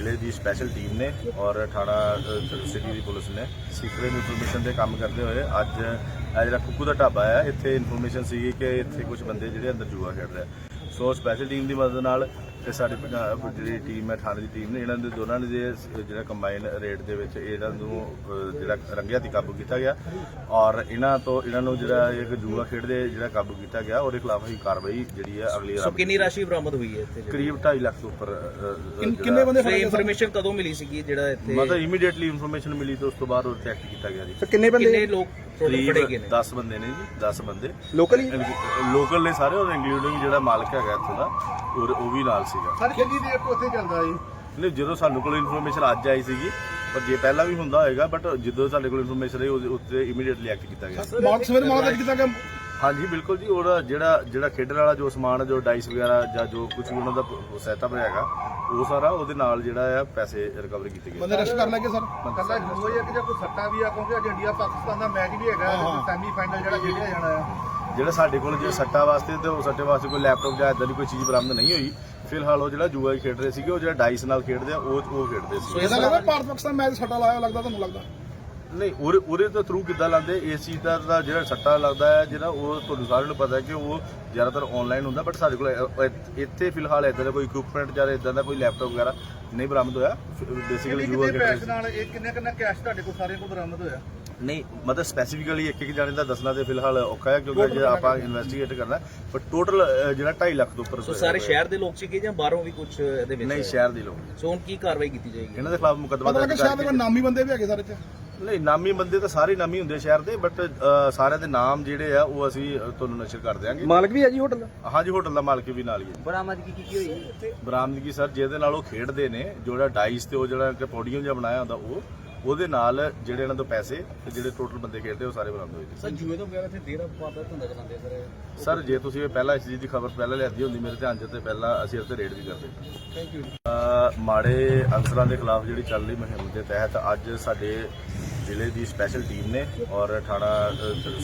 ਜ਼ਿਲ੍ਹੇ ਦੀ special team ਨੇ ਔਰ ਥਾਣਾ ਸਿਟੀ ਦੀ ਪੁਲਿਸ ਨੇ ਸੀਕ੍ਰੇਟ ਇਨਫੋਰਮੇਸ਼ਨ ਤੇ ਕੰਮ ਕਰਦੇ ਹੋਏ ਅੱਜ ਇਹ ਜਿਹੜਾ ਕੁੱਕੂ ਦਾ ਢਾਬਾ ਆ ਇੱਥੇ ਇਨਫੋਰਮੇਸ਼ਨ ਸੀਗੀ ਕਿ ਇੱਥੇ ਕੁਝ ਬੰਦੇ ਜਿਹੜੇ ਅੰਦਰ ਜੂਆ ਖੇਡ ਰਹੇ ਆ। ਸੋ ਸਪੈਸ਼ਲ ਟੀਮ ਦੀ ਮਦਦ ਨਾਲ ਤੇ ਸਾਡੀ ਪੰਜਾਬ ਜਿਹੜੀ ਟੀਮ ਹੈ ਥਾਣੇ ਦੀ ਟੀਮ ਨੇ ਇਹਨਾਂ ਦੇ ਦੋਨਾਂ ਨੇ ਜੇ ਜਿਹੜਾ ਕੰਬਾਈਨ ਰੇਟ ਦੇ ਵਿੱਚ ਇਹਨਾਂ ਨੂੰ ਜਿਹੜਾ ਰੰਗਿਆ ਤੇ ਕਾਬੂ ਕੀਤਾ ਗਿਆ ਔਰ ਇਹਨਾਂ ਤੋਂ ਇਹਨਾਂ ਨੂੰ ਜਿਹੜਾ ਇੱਕ ਜੂਆ ਖੇਡਦੇ ਜਿਹੜਾ ਕਾਬੂ ਕੀਤਾ ਗਿਆ ਉਹਦੇ ਖਿਲਾਫ ਹੀ ਕਾਰਵਾਈ ਜਿਹੜੀ ਹੈ ਅਗਲੀ ਸੋ ਕਿੰਨੀ ਰਾਸ਼ੀ ਬਰਾਮਦ ਹੋਈ ਹੈ ਇੱਥੇ? ਕਰੀਬ 2.5 ਲੱਖ ਤੋਂ ਉੱਪਰ ਕਿੰਨੇ ਬੰਦੇ ਸੋ ਇਨਫੋਰਮੇਸ਼ਨ ਕਦੋਂ ਮਿਲੀ ਸੀਗੀ ਜਿਹੜਾ ਇੱਥੇ? ਮਤਲਬ ਇਮੀਡੀਏਟਲੀ ਇਨਫੋਰਮੇਸ਼ਨ ਮਿਲੀ ਤੇ ਉਸ ਤੋਂ ਬਾਅਦ ਉਹ ਚੈੱਕ ਕੀਤਾ ਗਿਆ ਜੀ। ਕਿੰਨੇ ਕਿੰਨੇ ਬੰਦੇ? ਲੋਕ ਟੋਟਲ ਕਰੀਬ ਨੇ? 10 ਬੰਦੇ ਨੇ ਜੀ 10 ਬੰਦੇ। ਲੋਕਲ ਹੀ? ਲੋਕਲ ਨੇ ਸਾਰੇ ਔਰ ਇੰਕਲੂਡਿੰਗ ਜਿਹੜਾ ਮਾਲਕ ਹੈਗਾ ਇੱਥੋਂ ਦਾ ਔਰ ਉਹ ਵੀ ਨਾਲ ਸੀਗਾ। ਸਰ ਕਿੰਨੀ ਦੇਰ ਤੋਂ ਉੱਥੇ ਚੱਲਦਾ ਜੀ ਨਹੀਂ ਜਦੋਂ ਸਾਨੂੰ ਕੋਲ ਇਨਫੋਰਮੇਸ਼ਨ ਅੱਜ ਆਈ ਸੀਗੀ ਪਰ ਜੇ ਪਹਿਲਾਂ ਵੀ ਹੁੰਦਾ ਹੋਏਗਾ ਬਟ ਜਦੋਂ ਸਾਡੇ ਕੋਲ ਇਨਫੋਰਮੇਸ਼ਨ ਆਈ ਉਹਦੇ ਉੱਤੇ ਇਮੀਡੀਏਟਲੀ ਐਕਟ ਕੀਤਾ ਗਿਆ। ਮਾਰਕ ਸਵੇਰ ਮਾਰਕ ਕੀਤਾ ਕਿ ਹਾਂਜੀ ਬਿਲਕੁਲ ਜੀ ਉਹਦਾ ਜਿਹੜਾ ਜਿਹੜਾ ਖੇਡਣ ਵਾਲਾ ਜੋ ਸਮਾਨ ਜੋ ਡਾਈਸ ਵਗੈਰਾ ਜਾਂ ਜੋ ਕੁਝ ਵੀ ਉਹਨਾਂ ਦਾ ਸੈਟਅਪ ਹੈਗਾ ਉਹ ਸਾਰਾ ਉਹਦੇ ਨਾਲ ਜਿਹੜਾ ਆ ਪੈਸੇ ਰਿਕਵਰ ਕੀਤੇ ਗਏ। ਬੰਦੇ ਰੈਸਟ ਕਰ ਲੈਗੇ ਸਰ? ਕੱਲਾ ਜੂਆ ਹੀ ਕਿ ਜਾਂ ਕੋਈ ਸੱਟਾ ਵੀ ਆ ਕਿਉਂਕਿ ਅੱਜ ਇੰਡੀਆ ਪਾਕਿਸਤਾਨ ਦਾ ਮੈਚ ਵੀ ਹੈਗਾ ਸੈਮੀ ਫਾਈਨਲ ਜਿਹੜਾ ਖੇਡਿਆ ਜਾਣਾ ਆ। ਜਿਹੜਾ ਸਾਡੇ ਕੋਲ ਜੇ ਸੱਟਾ ਵਾਸਤੇ ਤੇ ਉਹ ਸੱਟੇ ਵਾਸਤੇ ਕੋਈ ਲੈਪਟਾਪ ਜਾਂ ਇਦਾਂ ਦੀ ਕੋਈ ਚੀਜ਼ ਬਰਾਮਦ ਨਹੀਂ ਹੋਈ ਫਿਲਹਾਲ ਉਹ ਜਿਹੜਾ ਜੂਆ ਹੀ ਖੇਡ ਰਹੇ ਸੀਗੇ ਉਹ ਜਿਹੜਾ ਡਾਈਸ ਨਾਲ ਖੇਡਦੇ ਆ ਉਹ ਉਹ ਖੇਡਦੇ ਸੀ। ਇਹਦਾ ਲੱਗਦਾ ਭਾਰਤ ਪਾਕਿਸਤਾਨ ਮੈਚ ਸੱਟਾ ਲਾਇਆ ਲੱਗਦਾ ਤੁਹਾਨੂੰ ਲੱਗਦਾ? ਨਹੀਂ ਉਹਦੇ ਉਹਦੇ ਤੋਂ ਥਰੂ ਕਿੱਦਾਂ ਲਾਉਂਦੇ? ਚੀਜ਼ ਦਾ ਤਾਂ ਜਿਹੜਾ ਸੱਟਾ ਲੱਗਦਾ ਹੈ ਜਿਹੜਾ ਉਹ ਤੁਹਾਨੂੰ ਸਾਰਿਆਂ ਨੂੰ ਪਤਾ ਹੈ ਕਿ ਉਹ ਜ਼ਿਆਦਾਤਰ ਆਨਲਾਈਨ ਹੁੰਦਾ ਬਟ ਸਾਡੇ ਕੋਲ ਇ- ਇ- ਇੱਥੇ ਫਿਲਹਾਲ ਇਦਾਂ ਦਾ ਕੋਈ ਇਕਵਿਪਮੈਂਟ ਜਾਂ ਇਦਾਂ ਦਾ ਕੋਈ ਲੈਪਟਾਪ ਵਗੈਰਾ ਨਹੀਂ ਬਰਾਮਦ ਹੋਇਆ। ਬੇਸਿਕਲੀ ਜੂਆ ਕਿੰਨੇ ਪੈਸੇ ਨਾਲ ਇਹ ਕਿੰਨੇ ਕਿੰਨਾ ਕੈਸ਼ ਤੁਹਾਡੇ ਕੋਲ ਸਾਰਿਆਂ ਕੋਲ ਬਰਾਮਦ ਹੋਇਆ। ਨਹੀਂ ਮਤਲਬ ਸਪੈਸੀਫਿਕਲੀ ਇੱਕ ਇੱਕ ਜਾਣੇ ਦਾ ਦੱਸਣਾ ਤੇ ਫਿਲਹਾਲ ਔਖਾ ਹੈ ਕਿਉਂਕਿ ਜੇ ਆਪਾਂ ਇਨਵੈਸਟੀਗੇਟ ਕਰਨਾ ਪਰ ਟੋਟਲ ਜਿਹੜਾ 2.5 ਲੱਖ ਤੋਂ ਉੱਪਰ ਸੋ ਸਾਰੇ ਸ਼ਹਿਰ ਦੇ ਲੋਕ ਸੀਗੇ ਜਾਂ ਬਾਹਰੋਂ ਵੀ ਕੁਝ ਇਹਦੇ ਵਿੱਚ ਨਹੀਂ ਸ਼ਹਿਰ ਦੇ ਲੋਕ। ਸੋ ਹੁਣ ਕੀ ਕਾਰਵਾਈ ਕੀਤੀ ਜਾਏਗੀ? ਇਹਨਾਂ ਦੇ ਖਿਲਾਫ ਮੁਕੱਦਮਾ ਪਤਾ ਲੱਗਾ ਦਰਜ ਸ਼ਾਇਦ ਕਰਕੇ ਕੋਈ ਨਾਮੀ ਬੰਦੇ ਵੀ ਹੈਗੇ ਸਰ ਇੱਥੇ। ਨਹੀਂ ਨਾਮੀ ਬੰਦੇ ਤਾਂ ਸਾਰੇ ਨਾਮੀ ਹੁੰਦੇ ਸ਼ਹਿਰ ਦੇ ਬਟ ਸਾਰਿਆਂ ਦੇ ਨਾਮ ਜਿਹੜੇ ਆ ਉਹ ਅਸੀਂ ਤੁਹਾਨੂੰ ਨਸ਼ਰ ਕਰ ਦਿਆਂਗੇ। ਮਾਲਕ ਵੀ ਹੈ ਜੀ ਹੋਟਲ ਹਾਂਜੀ ਹੋਟਲ ਦਾ ਮਾਲਕ ਵੀ ਨਾਲ ਹੀ ਹੈ ਬਰਾਮਦ ਕੀ ਕੀ ਹੋਈ? ਬਰਾਮਦਗੀ ਸਰ ਜਿਹਦੇ ਨਾਲ ਉਹ ਖੇਡਦੇ ਨੇ ਜਿਹੜਾ ਡਾਈਸ ਤੇ ਉਹ ਜਿਹੜਾ ਕਿ ਪੋਡੀਅਮ ਜਿਹਾ ਬਣਾਇਆ ਹੁੰਦਾ ਉਹ ਉਹਦੇ ਨਾਲ ਜਿਹੜੇ ਇਹਨਾਂ ਤੋਂ ਪੈਸੇ ਤੇ ਜਿਹੜੇ ਟੋਟਲ ਬੰਦੇ ਖੇਡਦੇ ਉਹ ਸਾਰੇ ਬਰਾਮਦ ਹੋਏ ਜੀ। ਸਰ ਜੂਏ ਤੋਂ ਵਗੈਰਾ ਤੇ ਦੇਰ ਪਾਦਾ ਧੰਦਾ ਚਲਾਉਂਦੇ ਸਰ ਸਰ ਜੇ ਤੁਸੀਂ ਇਹ ਪਹਿਲਾਂ ਇਸ ਚੀਜ਼ ਦੀ ਖਬਰ ਪਹਿਲਾਂ ਲਿਆਦੀ ਹੁੰਦੀ ਮੇਰੇ ਧਿਆਨ 'ਚ ਤੇ ਪਹਿਲਾਂ ਅਸੀਂ ਇਸ ਤੇ ਰੇਡ ਵੀ ਕਰਦੇ। ਥੈਂਕ ਯੂ ਮਾੜੇ ਅਨਸਰਾਂ ਦੇ ਖਿਲਾਫ ਜਿਹੜੀ ਚੱਲ ਰਹੀ ਮੁਹਿੰਮ ਦੇ ਤਹਿਤ ਅੱਜ ਸਾਡੇ ਜ਼ਿਲ੍ਹੇ ਦੀ ਸਪੈਸ਼ਲ ਟੀਮ ਨੇ ਔਰ ਥਾਣਾ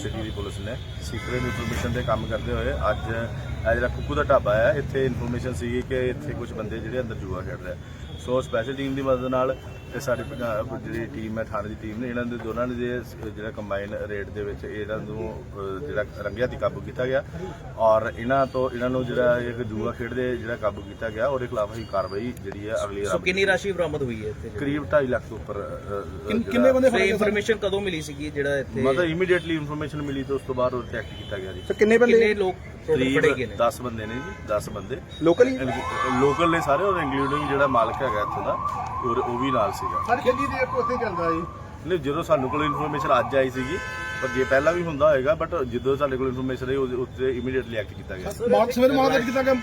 ਸਿਟੀ ਦੀ ਪੁਲਿਸ ਨੇ ਸੀਕ੍ਰੇਟ ਇਨਫੋਰਮੇਸ਼ਨ ਤੇ ਕੰਮ ਕਰਦੇ ਹੋਏ ਅੱਜ, ਇਹ ਜਿਹੜਾ ਕੁੱਕੂ ਦਾ ਢਾਬਾ ਹੈ, ਇੱਥੇ ਇਨਫੋਰਮੇਸ਼ਨ ਸੀਗੀ ਕਿ ਇੱਥੇ ਕੁਝ ਬੰਦੇ ਜਿਹੜੇ ਅੰਦਰ ਜੂਆ ਖੇਡ ਰਹੇ ਆ। ਸੋ ਸਪੈਸ਼ਲ ਟੀਮ ਦੀ ਮਦਦ ਨਾਲ ਤੇ ਸਾਡੀ ਪੰਜਾਬ ਜਿਹੜੀ ਟੀਮ ਹੈ ਥਾਣੇ ਦੀ ਟੀਮ ਨੇ ਇਹਨਾਂ ਦੇ ਦੋਨਾਂ ਨੇ ਜਿਹੜਾ ਕੰਬਾਈਨ ਰੇਟ ਦੇ ਵਿੱਚ ਇਹਨਾਂ ਨੂੰ ਜਿਹੜਾ ਰੰਗਿਆ ਤੇ ਕਾਬੂ ਕੀਤਾ ਗਿਆ ਔਰ ਇਹਨਾਂ ਤੋਂ ਇਹਨਾਂ ਨੂੰ ਜਿਹੜਾ ਇੱਕ ਜੂਆ ਖੇਡਦੇ ਜਿਹੜਾ ਕਾਬੂ ਕੀਤਾ ਗਿਆ ਉਹਦੇ ਖਿਲਾਫ ਹੀ ਕਾਰਵਾਈ ਜਿਹੜੀ ਹੈ ਅਗਲੀ ਸੋ ਰਾਤ ਕਿੰਨੀ ਰਾਸ਼ੀ ਬਰਾਮਦ ਹੋਈ ਹੈ ਇੱਥੇ? ਕਰੀਬ 2.5 ਲੱਖ ਤੋਂ ਉੱਪਰ ਕਿੰਨ- ਕਿੰਨੇ ਬੰਦੇ ਫੜੇ ਇਨਫੋਰਮੇਸ਼ਨ ਕਦੋਂ ਮਿਲੀ ਸੀਗੀ ਜਿਹੜਾ ਇੱਥੇ? ਮਤਲਬ ਇਮੀਡੀਏਟਲੀ ਇਨਫੋਰਮੇਸ਼ਨ ਮਿਲੀ ਤੇ ਉਸ ਤੋਂ ਬਾਅਦ ਉਹ ਚੈੱਕ ਕੀਤਾ ਗਿਆ ਜੀ। ਕਿੰਨੇ ਕਿੰਨੇ ਬੰਦੇ? ਲੋਕ ਟੋਟਲ ਕਰੀਬ ਫੜੇ ਗਏ ਨੇ? 10 ਬੰਦੇ ਨੇ ਜੀ 10 ਬੰਦੇ। ਲੋਕਲ ਹੀ? ਲੋਕਲ ਨੇ ਸਾਰੇ ਔਰ ਇੰਕਲੂਡਿੰਗ ਜਿਹੜਾ ਮਾਲਕ ਹੈਗਾ ਇੱਥੋਂ ਦਾ ਔਰ ਉਹ ਵੀ ਨਾਲ ਸੀਗਾ। ਸਰ ਕਿੰਨੀ ਦੇਰ ਤੋਂ ਉੱਥੇ ਚੱਲਦਾ ਜੀ? ਨਹੀਂ ਜਦੋਂ ਸਾਨੂੰ ਕੋਲ ਇਨਫੋਰਮੇਸ਼ਨ ਅੱਜ ਆਈ ਸੀਗੀ ਪਰ ਜੇ ਪਹਿਲਾਂ ਵੀ ਹੁੰਦਾ ਹੋਏਗਾ ਬਟ ਜਦੋਂ ਸਾਡੇ ਕੋਲ ਇਨਫੋਰਮੇਸ਼ਨ ਆਈ ਉਹਦੇ ਉੱਤੇ ਇਮੀਡੀਏਟਲੀ ਐਕਟ ਕੀਤਾ ਗਿਆ। ਮਾਰਕ ਸਵੇਰ ਮਾਰਕ ਕੀਤਾ ਕਿ